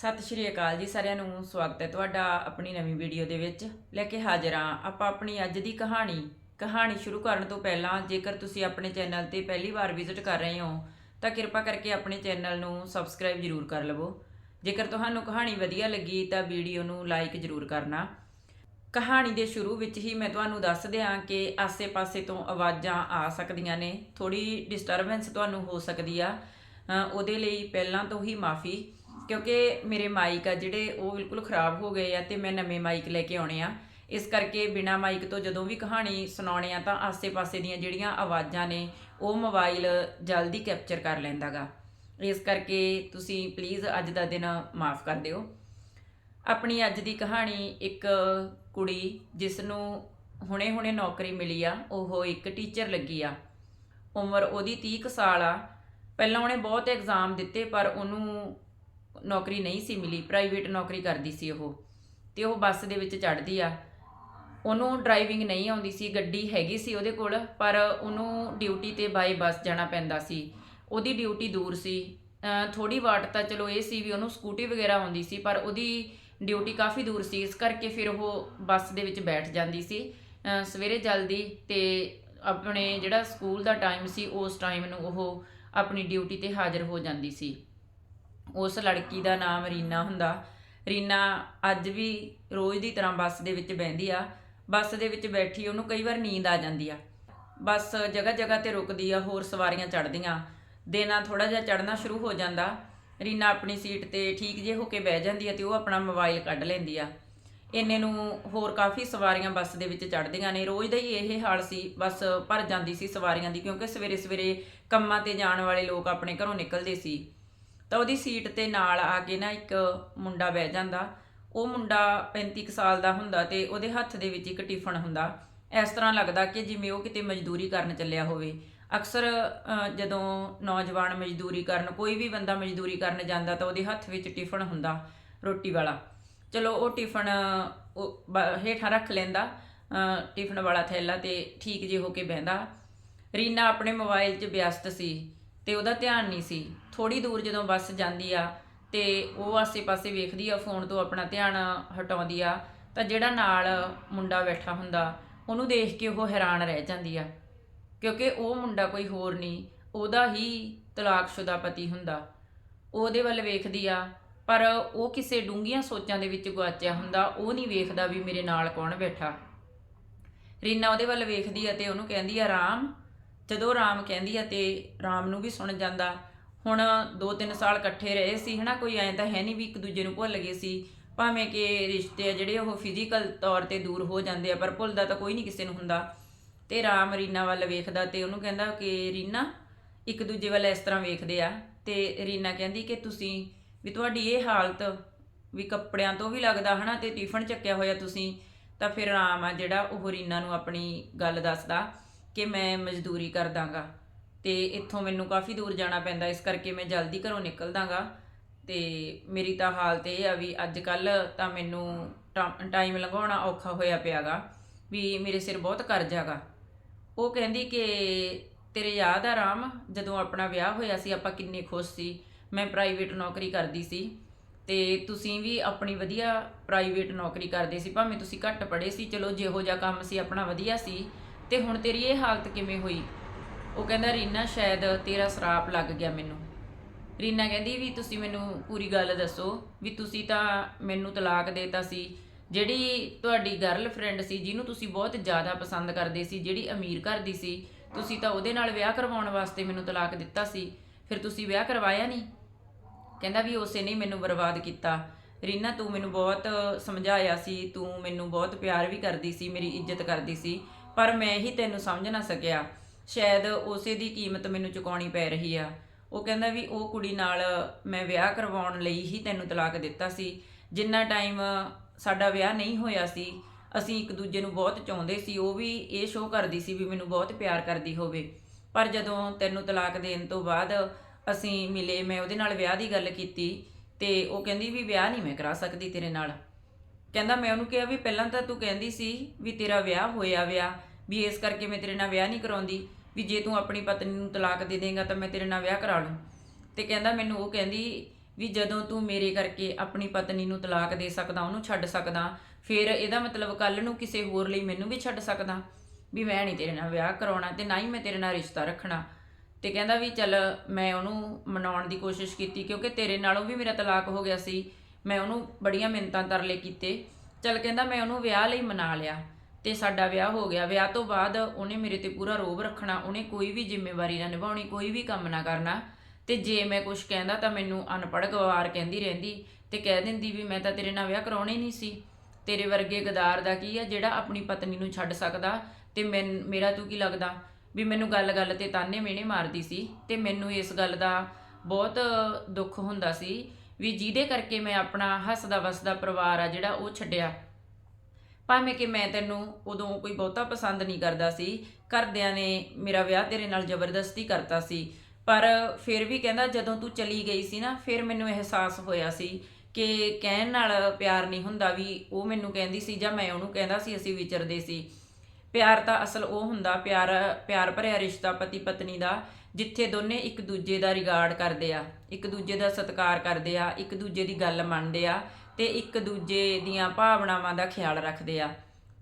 ਸਤਿ ਸ਼੍ਰੀ ਅਕਾਲ ਜੀ ਸਾਰਿਆਂ ਨੂੰ, ਸਵਾਗਤ ਹੈ ਤੁਹਾਡਾ ਆਪਣੀ ਨਵੀਂ ਵੀਡੀਓ ਦੇ ਵਿੱਚ। ਲੈ ਕੇ ਹਾਜ਼ਰ ਹਾਂ ਆਪਾਂ ਆਪਣੀ ਅੱਜ ਦੀ ਕਹਾਣੀ। ਕਹਾਣੀ ਸ਼ੁਰੂ ਕਰਨ ਤੋਂ ਪਹਿਲਾਂ ਜੇਕਰ ਤੁਸੀਂ ਆਪਣੇ ਚੈਨਲ ਤੇ ਪਹਿਲੀ ਵਾਰ ਵਿਜ਼ਿਟ ਕਰ ਰਹੇ ਹੋ, ਤਾਂ ਕਿਰਪਾ ਕਰਕੇ ਆਪਣੇ ਚੈਨਲ ਨੂੰ ਸਬਸਕ੍ਰਾਈਬ ਜ਼ਰੂਰ ਕਰ ਲਵੋ। ਜੇਕਰ ਤੁਹਾਨੂੰ ਕਹਾਣੀ ਵਧੀਆ ਲੱਗੀ, ਤਾਂ ਵੀਡੀਓ ਨੂੰ ਲਾਈਕ ਜ਼ਰੂਰ ਕਰਨਾ। ਕਹਾਣੀ ਦੇ ਸ਼ੁਰੂ ਵਿੱਚ ਹੀ ਮੈਂ ਤੁਹਾਨੂੰ ਦੱਸ ਦਿਆਂ ਕਿ ਆਸੇ-ਪਾਸੇ ਤੋਂ ਆਵਾਜ਼ਾਂ ਆ ਸਕਦੀਆਂ ਨੇ। ਥੋੜੀ ਡਿਸਟਰਬੈਂਸ ਤੁਹਾਨੂੰ ਹੋ ਸਕਦੀ ਆ। ਉਹਦੇ ਲਈ ਪਹਿਲਾਂ ਤੋਂ ਹੀ ਮਾਫੀ ਕਿਉਂਕਿ ਮੇਰੇ ਮਾਈਕ ਆ ਜਿਹੜੇ ਉਹ ਬਿਲਕੁਲ ਖਰਾਬ ਹੋ ਗਏ ਆ ਤੇ ਮੈਂ ਨਵੇਂ ਮਾਈਕ ਲੈ ਕੇ ਆਉਣੇ ਆ। ਇਸ ਕਰਕੇ ਬਿਨਾ ਮਾਈਕ ਤੋਂ ਜਦੋਂ ਵੀ ਕਹਾਣੀ ਸੁਣਾਉਣੇ ਆ ਤਾਂ ਆਸੇ-ਪਾਸੇ ਦੀਆਂ ਜਿਹੜੀਆਂ ਆਵਾਜ਼ਾਂ ਨੇ, ਉਹ ਮੋਬਾਈਲ ਜਲਦੀ ਕੈਪਚਰ ਕਰ ਲੈਂਦਾਗਾ। ਇਸ ਕਰਕੇ ਤੁਸੀਂ ਪਲੀਜ਼ ਅੱਜ ਦਾ ਦਿਨ ਮਾਫ ਕਰ ਦਿਓ। ਆਪਣੀ ਅੱਜ ਦੀ ਕਹਾਣੀ ਇੱਕ ਕੁੜੀ ਜਿਸ ਨੂੰ ਹੁਣੇ-ਹੁਣੇ ਨੌਕਰੀ ਮਿਲੀ ਆ, ਉਹ ਇੱਕ ਟੀਚਰ ਲੱਗੀ ਆ। ਉਮਰ ਉਹਦੀ 30 ਕੁ ਸਾਲ ਆ। ਪਹਿਲਾਂ ਉਹਨੇ ਬਹੁਤ ਐਗਜ਼ਾਮ ਦਿੱਤੇ ਪਰ ਉਹਨੂੰ ਨੌਕਰੀ ਨਹੀਂ ਸੀ ਮਿਲੀ ਪ੍ਰਾਈਵੇਟ ਨੌਕਰੀ ਕਰਦੀ ਸੀ ਉਹ, ਤੇ ਉਹ ਬੱਸ ਦੇ ਵਿੱਚ ਚੜ੍ਹਦੀ ਆ। ਉਹਨੂੰ ਡਰਾਈਵਿੰਗ ਨਹੀਂ ਆਉਂਦੀ ਸੀ, ਗੱਡੀ ਹੈਗੀ ਸੀ ਉਹਦੇ ਕੋਲ, ਪਰ ਉਹਨੂੰ ਡਿਊਟੀ ਤੇ ਬਾਈ ਬੱਸ ਜਾਣਾ ਪੈਂਦਾ ਸੀ। ਉਹਦੀ ਡਿਊਟੀ ਦੂਰ ਸੀ। ਥੋੜੀ ਵਾਟ ਤਾਂ ਚਲੋ ਇਹ ਸੀ ਵੀ ਉਹਨੂੰ ਸਕੂਟੀ ਵਗੈਰਾ ਆਉਂਦੀ ਸੀ, ਪਰ ਉਹਦੀ ਡਿਊਟੀ ਕਾਫੀ ਦੂਰ ਸੀ। ਇਸ ਕਰਕੇ ਫਿਰ ਉਹ ਬੱਸ ਦੇ ਵਿੱਚ ਬੈਠ ਜਾਂਦੀ ਸੀ। ਸਵੇਰੇ ਜਲਦੀ ਤੇ ਆਪਣੇ ਜਿਹੜਾ ਸਕੂਲ ਦਾ ਟਾਈਮ ਸੀ, ਉਸ ਟਾਈਮ ਨੂੰ ਉਹ ਆਪਣੀ ਡਿਊਟੀ ਤੇ ਹਾਜ਼ਰ ਹੋ ਜਾਂਦੀ ਸੀ। ਉਸ ਲੜਕੀ ਦਾ ਨਾਮ ਰੀਨਾ ਹੁੰਦਾ। ਰੀਨਾ ਅੱਜ ਵੀ ਰੋਜ਼ ਦੀ ਤਰ੍ਹਾਂ ਬੱਸ ਦੇ ਵਿੱਚ ਬਹਿੰਦੀ ਆ। ਬੱਸ ਦੇ ਵਿੱਚ ਬੈਠੀ ਉਹਨੂੰ ਕਈ ਵਾਰ ਨੀਂਦ ਆ ਜਾਂਦੀ ਆ। ਬੱਸ ਜਗ੍ਹਾ ਜਗ੍ਹਾ ਤੇ ਰੁਕਦੀ ਆ, ਹੋਰ ਸਵਾਰੀਆਂ ਚੜ੍ਹਦੀਆਂ। ਦੇਣਾ ਥੋੜਾ ਜਿਹਾ ਚੜ੍ਹਨਾ ਸ਼ੁਰੂ ਹੋ ਜਾਂਦਾ। ਰੀਨਾ ਆਪਣੀ ਸੀਟ ਤੇ ਠੀਕ ਜੇ ਹੋ ਕੇ ਬਹਿ ਜਾਂਦੀ ਆ ਤੇ ਉਹ ਆਪਣਾ ਮੋਬਾਈਲ ਕੱਢ ਲੈਂਦੀ ਆ। ਇੰਨੇ ਨੂੰ ਹੋਰ ਕਾਫੀ ਸਵਾਰੀਆਂ ਬੱਸ ਦੇ ਵਿੱਚ ਚੜ੍ਹਦੀਆਂ ਨੇ। ਰੋਜ਼ ਦਾ ਹੀ ਇਹ ਹਾਲ ਸੀ। ਬੱਸ ਭਰ ਜਾਂਦੀ ਸੀ ਸਵਾਰੀਆਂ ਦੀ ਕਿਉਂਕਿ ਸਵੇਰੇ ਸਵੇਰੇ ਕੰਮਾਂ ਤੇ ਜਾਣ ਵਾਲੇ ਲੋਕ ਆਪਣੇ ਘਰੋਂ ਨਿਕਲਦੇ ਸੀ। ਤਾਂ ਉਹਦੀ ਸੀਟ ਤੇ ਨਾਲ ਆ ਕੇ ਨਾ ਇੱਕ ਮੁੰਡਾ ਬਹਿ ਜਾਂਦਾ। ਉਹ ਮੁੰਡਾ 35 ਕੁ ਸਾਲ ਦਾ ਹੁੰਦਾ ਤੇ ਉਹਦੇ ਹੱਥ ਦੇ ਵਿੱਚ ਇੱਕ ਟਿਫਨ ਹੁੰਦਾ। ਇਸ ਤਰ੍ਹਾਂ ਲੱਗਦਾ ਕਿ ਜਿਵੇਂ ਉਹ ਕਿਤੇ ਮਜ਼ਦੂਰੀ ਕਰਨ ਚੱਲਿਆ ਹੋਵੇ। ਅਕਸਰ ਜਦੋਂ ਨੌਜਵਾਨ ਮਜ਼ਦੂਰੀ ਕਰਨ, ਕੋਈ ਵੀ ਬੰਦਾ ਮਜ਼ਦੂਰੀ ਕਰਨ ਜਾਂਦਾ ਤਾਂ ਉਹਦੇ ਹੱਥ ਵਿੱਚ ਟਿਫਨ ਹੁੰਦਾ ਰੋਟੀ ਵਾਲਾ। ਚਲੋ, ਉਹ ਟਿਫਨ, ਉਹ ਹੇਠਾਂ ਰੱਖ ਲੈਂਦਾ ਟਿਫਨ ਵਾਲਾ ਥੈਲਾ ਤੇ ਠੀਕ ਜੇ ਹੋ ਕੇ ਬਹਿੰਦਾ। ਰੀਨਾ ਆਪਣੇ ਮੋਬਾਈਲ 'ਚ ਵਿਅਸਤ ਸੀ ਤੇ ਉਹਦਾ ਧਿਆਨ ਨਹੀਂ ਸੀ। ਥੋੜੀ ਦੂਰ ਜਦੋਂ ਬੱਸ ਜਾਂਦੀ ਆ ਤੇ ਉਹ ਆਸੇ-ਪਾਸੇ ਵੇਖਦੀ ਆ, ਫੋਨ ਤੋਂ ਆਪਣਾ ਧਿਆਨ ਹਟਾਉਂਦੀ ਆ, ਤਾਂ ਜਿਹੜਾ ਨਾਲ ਮੁੰਡਾ ਬੈਠਾ ਹੁੰਦਾ, ਉਹਨੂੰ ਦੇਖ ਕੇ ਉਹ ਹੈਰਾਨ ਰਹਿ ਜਾਂਦੀ ਆ। ਕਿਉਂਕਿ ਉਹ ਮੁੰਡਾ ਕੋਈ ਹੋਰ ਨਹੀਂ, ਉਹਦਾ ਹੀ ਤਲਾਕਸ਼ੁਦਾ ਪਤੀ ਹੁੰਦਾ। ਉਹਦੇ ਵੱਲ ਵੇਖਦੀ ਆ, ਪਰ ਉਹ ਕਿਸੇ ਡੂੰਘੀਆਂ ਸੋਚਾਂ ਦੇ ਵਿੱਚ ਗੁਆਚਿਆ ਹੁੰਦਾ, ਉਹ ਨਹੀਂ ਵੇਖਦਾ ਵੀ ਮੇਰੇ ਨਾਲ ਕੌਣ ਬੈਠਾ। ਰੀਨਾ ਉਹਦੇ ਵੱਲ ਵੇਖਦੀ ਆ ਤੇ ਉਹਨੂੰ ਕਹਿੰਦੀ ਆ, ਰਾਮ। ਜਦੋਂ ਰਾਮ ਕਹਿੰਦੀ ਆ ਤੇ ਰਾਮ ਨੂੰ ਵੀ ਸੁਣ ਜਾਂਦਾ ਹੁਣ 2-3 ਸਾਲ ਇਕੱਠੇ ਰਹੇ ਸੀ, ਹਨਾ, ਕੋਈ ਐਂ ਤਾਂ ਹੈ ਨਹੀਂ ਵੀ ਇੱਕ ਦੂਜੇ ਨੂੰ ਭੁੱਲ ਗਏ ਸੀ। ਭਾਵੇਂ ਕਿ ਰਿਸ਼ਤੇ ਆ ਜਿਹੜੇ ਉਹ ਫਿਜ਼ੀਕਲ ਤੌਰ ਤੇ ਦੂਰ ਹੋ ਜਾਂਦੇ ਆ, ਪਰ ਭੁੱਲਦਾ ਤਾਂ ਕੋਈ ਨਹੀਂ ਕਿਸੇ ਨੂੰ ਹੁੰਦਾ। ਤੇ ਰਾਮ ਰੀਨਾ ਵੱਲ ਵੇਖਦਾ ਤੇ ਉਹਨੂੰ ਕਹਿੰਦਾ ਕਿ ਰੀਨਾ, ਇੱਕ ਦੂਜੇ ਵੱਲ ਇਸ ਤਰ੍ਹਾਂ ਵੇਖਦੇ ਆ। ਤੇ ਰੀਨਾ ਕਹਿੰਦੀ ਕਿ ਤੁਸੀਂ, ਵੀ ਤੁਹਾਡੀ ਇਹ ਹਾਲਤ ਵੀ ਕੱਪੜਿਆਂ ਤੋਂ ਵੀ ਲੱਗਦਾ, ਹਨਾ, ਤੇ ਟਿਫਨ ਚੱਕਿਆ ਹੋਇਆ ਤੁਸੀਂ, ਤਾਂ ਫਿਰ ਰਾਮ ਆ ਜਿਹੜਾ ਉਹ ਰੀਨਾ ਨੂੰ ਆਪਣੀ ਗੱਲ ਦੱਸਦਾ ਕਿ ਮੈਂ ਮਜ਼ਦੂਰੀ ਕਰਦਾਗਾ। ਤੇ ਇੱਥੋਂ ਮੈਨੂੰ ਕਾਫੀ ਦੂਰ ਜਾਣਾ ਪੈਂਦਾ, ਇਸ ਕਰਕੇ ਮੈਂ ਜਲਦੀ ਘਰੋਂ ਨਿਕਲਦਾਗਾ। ਤੇ ਮੇਰੀ ਤਾਂ ਹਾਲਤ ਇਹ ਆ ਵੀ ਅੱਜ ਕੱਲ ਤਾਂ ਮੈਨੂੰ ਟਾਈਮ ਲੰਘਾਉਣਾ ਔਖਾ ਹੋਇਆ ਪਿਆਗਾ, ਵੀ ਮੇਰੇ ਸਿਰ ਬਹੁਤ ਕਰਜ਼ਾਗਾ ਉਹ ਕਹਿੰਦੀ ਕਿ ਤੇਰੇ ਯਾਦ ਆ ਰਾਮ, ਜਦੋਂ ਆਪਣਾ ਵਿਆਹ ਹੋਇਆ ਸੀ, ਆਪਾਂ ਕਿੰਨੇ ਖੁਸ਼ ਸੀ। ਮੈਂ ਪ੍ਰਾਈਵੇਟ ਨੌਕਰੀ ਕਰਦੀ ਸੀ ਤੇ ਤੁਸੀਂ ਵੀ ਆਪਣੀ ਵਧੀਆ ਪ੍ਰਾਈਵੇਟ ਨੌਕਰੀ ਕਰਦੇ ਸੀ, ਭਾਵੇਂ ਤੁਸੀਂ ਘੱਟ ਪੜ੍ਹੇ ਸੀ, ਚਲੋ ਜਿਹੋ ਜਿਹਾ ਕੰਮ ਸੀ, ਆਪਣਾ ਵਧੀਆ ਸੀ। ਤੇ ਹੁਣ ਤੇਰੀ ਇਹ ਹਾਲਤ ਕਿਵੇਂ ਹੋਈ? ਉਹ ਕਹਿੰਦਾ, ਰੀਨਾ, ਸ਼ਾਇਦ ਤੇਰਾ ਸਰਾਪ ਲੱਗ ਗਿਆ ਮੈਨੂੰ। ਰੀਨਾ ਕਹਿੰਦੀ, ਵੀ ਤੁਸੀਂ ਮੈਨੂੰ ਪੂਰੀ ਗੱਲ ਦੱਸੋ, ਵੀ ਤੁਸੀਂ ਤਾਂ ਮੈਨੂੰ ਤਲਾਕ ਦੇਤਾ ਸੀ। ਜਿਹੜੀ ਤੁਹਾਡੀ ਗਰਲਫ੍ਰੈਂਡ ਸੀ, ਜਿਹਨੂੰ ਤੁਸੀਂ ਬਹੁਤ ਜ਼ਿਆਦਾ ਪਸੰਦ ਕਰਦੇ ਸੀ, ਜਿਹੜੀ ਅਮੀਰ ਘਰ ਦੀ ਸੀ, ਤੁਸੀਂ ਤਾਂ ਉਹਦੇ ਨਾਲ ਵਿਆਹ ਕਰਵਾਉਣ ਵਾਸਤੇ ਮੈਨੂੰ ਤਲਾਕ ਦਿੱਤਾ ਸੀ। ਫਿਰ ਤੁਸੀਂ ਵਿਆਹ ਕਰਵਾਇਆ ਨਹੀਂ ਕਹਿੰਦਾ, ਵੀ ਉਸੇ ਨੇ ਮੈਨੂੰ ਬਰਬਾਦ ਕੀਤਾ। ਰੀਨਾ, ਤੂੰ ਮੈਨੂੰ ਬਹੁਤ ਸਮਝਾਇਆ ਸੀ, ਤੂੰ ਮੈਨੂੰ ਬਹੁਤ ਪਿਆਰ ਵੀ ਕਰਦੀ ਸੀ, ਮੇਰੀ ਇੱਜ਼ਤ ਕਰਦੀ ਸੀ, ਪਰ ਮੈਂ ਹੀ ਤੈਨੂੰ ਸਮਝ ਨਾ ਸਕਿਆ। ਸ਼ਾਇਦ ਉਸੇ ਦੀ ਕੀਮਤ ਮੈਨੂੰ ਚੁਕਾਉਣੀ ਪੈ ਰਹੀ ਆ। ਉਹ ਕਹਿੰਦਾ ਵੀ ਉਹ ਕੁੜੀ ਨਾਲ ਮੈਂ ਵਿਆਹ ਕਰਵਾਉਣ ਲਈ ਹੀ ਤੈਨੂੰ ਤਲਾਕ ਦਿੱਤਾ ਸੀ। ਜਿੰਨਾ ਟਾਈਮ ਸਾਡਾ ਵਿਆਹ ਨਹੀਂ ਹੋਇਆ ਸੀ, ਅਸੀਂ ਇੱਕ ਦੂਜੇ ਨੂੰ ਬਹੁਤ ਚਾਹੁੰਦੇ ਸੀ। ਉਹ ਵੀ ਇਹ ਸ਼ੋਅ ਕਰਦੀ ਸੀ ਵੀ ਮੈਨੂੰ ਬਹੁਤ ਪਿਆਰ ਕਰਦੀ ਹੋਵੇ। ਪਰ ਜਦੋਂ ਤੈਨੂੰ ਤਲਾਕ ਦੇਣ ਤੋਂ ਬਾਅਦ ਅਸੀਂ ਮਿਲੇ, ਮੈਂ ਉਹਦੇ ਨਾਲ ਵਿਆਹ ਦੀ ਗੱਲ ਕੀਤੀ ਤੇ ਉਹ ਕਹਿੰਦੀ ਵੀ ਵਿਆਹ ਨਹੀਂ ਮੈਂ ਕਰਾ ਸਕਦੀ ਤੇਰੇ ਨਾਲ। ਕਹਿੰਦਾ ਮੈਂ ਉਹਨੂੰ ਕਿਹਾ ਵੀ ਪਹਿਲਾਂ ਤਾਂ ਤੂੰ ਕਹਿੰਦੀ ਸੀ ਵੀ ਤੇਰਾ ਵਿਆਹ ਹੋਇਆ ਵਿਆਹ, ਵੀ ਇਸ ਕਰਕੇ ਮੈਂ ਤੇਰੇ ਨਾਲ ਵਿਆਹ ਨਹੀਂ ਕਰਾਉਂਦੀ। ਵੀ ਜੇ ਤੂੰ ਆਪਣੀ ਪਤਨੀ ਨੂੰ ਤਲਾਕ ਦੇ ਦੇਂਗਾ ਤਾਂ ਮੈਂ ਤੇਰੇ ਨਾਲ ਵਿਆਹ ਕਰਾ ਲੂੰ। ਤੇ ਕਹਿੰਦਾ ਮੈਨੂੰ ਉਹ ਕਹਿੰਦੀ ਵੀ ਜਦੋਂ ਤੂੰ ਮੇਰੇ ਕਰਕੇ ਆਪਣੀ ਪਤਨੀ ਨੂੰ ਤਲਾਕ ਦੇ ਸਕਦਾ, ਉਹਨੂੰ ਛੱਡ ਸਕਦਾ, ਫਿਰ ਇਹਦਾ ਮਤਲਬ ਕੱਲ ਨੂੰ ਕਿਸੇ ਹੋਰ ਲਈ ਮੈਨੂੰ ਵੀ ਛੱਡ ਸਕਦਾ ਵੀ ਮੈਂ ਨਹੀਂ ਤੇਰੇ ਨਾਲ ਵਿਆਹ ਕਰਾਉਣਾ ਤੇ ਨਾ ਹੀ ਮੈਂ ਤੇਰੇ ਨਾਲ ਰਿਸ਼ਤਾ ਰੱਖਣਾ। ਤੇ ਕਹਿੰਦਾ ਵੀ ਚੱਲ ਮੈਂ ਉਹਨੂੰ ਮਨਾਉਣ ਦੀ ਕੋਸ਼ਿਸ਼ ਕੀਤੀ ਕਿਉਂਕਿ ਤੇਰੇ ਨਾਲੋਂ ਵੀ ਮੇਰਾ ਤਲਾਕ ਹੋ ਗਿਆ ਸੀ। ਮੈਂ ਉਹਨੂੰ ਬੜੀਆਂ ਮਿੰਨਤਾਂ ਤਰਲੇ ਕੀਤੇ। ਚੱਲ ਕਹਿੰਦਾ ਮੈਂ ਉਹਨੂੰ ਵਿਆਹ ਲਈ ਮਨਾ ਲਿਆ। ਤੇ ਸਾਡਾ ਵਿਆਹ ਹੋ ਗਿਆ। ਵਿਆਹ ਤੋਂ ਬਾਅਦ ਉਹਨੇ ਮੇਰੇ ਤੇ ਪੂਰਾ ਰੋਬ ਰੱਖਣਾ, ਉਹਨੇ ਕੋਈ ਵੀ ਜ਼ਿੰਮੇਵਾਰੀ ਨਾ ਨਿਭਾਉਣੀ, ਕੋਈ ਵੀ ਕੰਮ ਨਾ ਕਰਨਾ। ਤੇ ਜੇ ਮੈਂ ਕੁਝ ਕਹਿੰਦਾ ਤਾਂ ਮੈਨੂੰ ਅਨਪੜ੍ਹ ਗਵਾਰ ਕਹਿੰਦੀ ਰਹਿੰਦੀ ਤੇ ਕਹਿ ਦਿੰਦੀ ਵੀ ਮੈਂ ਤਾਂ ਤੇਰੇ ਨਾਲ ਵਿਆਹ ਕਰਾਉਣਾ ਹੀ ਨਹੀਂ ਸੀ। ਤੇਰੇ ਵਰਗੇ ਗਦਾਰ ਦਾ ਕੀ ਆ ਜਿਹੜਾ ਆਪਣੀ ਪਤਨੀ ਨੂੰ ਛੱਡ ਸਕਦਾ ਤੇ ਮੈਂ ਮੇਰਾ ਤੂੰ ਕੀ ਲੱਗਦਾ? ਵੀ ਮੈਨੂੰ ਗੱਲ-ਗੱਲ ਤੇ ਤਾਨੇ ਮਿਹਣੇ ਮਾਰਦੀ ਸੀ ਤੇ ਮੈਨੂੰ ਇਸ ਗੱਲ ਦਾ ਬਹੁਤ ਦੁੱਖ ਹੁੰਦਾ ਸੀ ਵੀ ਜਿਹਦੇ ਕਰਕੇ ਮੈਂ ਆਪਣਾ ਹੱਸਦਾ ਵਸਦਾ ਪਰਿਵਾਰ ਆ ਜਿਹੜਾ ਉਹ ਛੱਡਿਆ। ਭਾਵੇਂ ਕਿ ਮੈਂ ਤੈਨੂੰ ਉਦੋਂ ਕੋਈ ਬਹੁਤਾ ਪਸੰਦ ਨਹੀਂ ਕਰਦਾ ਸੀ, ਘਰਦਿਆਂ ਨੇ ਮੇਰਾ ਵਿਆਹ ਤੇਰੇ ਨਾਲ ਜ਼ਬਰਦਸਤੀ ਕਰਤਾ ਸੀ। ਪਰ ਫਿਰ ਵੀ ਕਹਿੰਦਾ ਜਦੋਂ ਤੂੰ ਚਲੀ ਗਈ ਸੀ ਨਾ, ਫਿਰ ਮੈਨੂੰ ਅਹਿਸਾਸ ਹੋਇਆ ਸੀ ਕਿ ਕਹਿਣ ਨਾਲ ਪਿਆਰ ਨਹੀਂ ਹੁੰਦਾ ਵੀ ਉਹ ਮੈਨੂੰ ਕਹਿੰਦੀ ਸੀ ਜਾਂ ਮੈਂ ਉਹਨੂੰ ਕਹਿੰਦਾ ਸੀ, ਅਸੀਂ ਵਿਚਰਦੇ ਸੀ। ਪਿਆਰ ਤਾਂ ਅਸਲ ਉਹ ਹੁੰਦਾ, ਪਿਆਰ ਪਿਆਰ ਭਰਿਆ ਰਿਸ਼ਤਾ ਪਤੀ ਪਤਨੀ ਦਾ, ਜਿੱਥੇ ਦੋਨੇ ਇੱਕ ਦੂਜੇ ਦਾ ਰਿਗਾਰਡ ਕਰਦੇ ਆ, ਇੱਕ ਦੂਜੇ ਦਾ ਸਤਿਕਾਰ ਕਰਦੇ ਆ, ਇੱਕ ਦੂਜੇ ਦੀ ਗੱਲ ਮੰਨਦੇ ਆ। ਤੇ ਇੱਕ ਦੂਜੇ ਦੀਆਂ ਭਾਵਨਾਵਾਂ ਦਾ ਖਿਆਲ ਰੱਖਦੇ ਆ।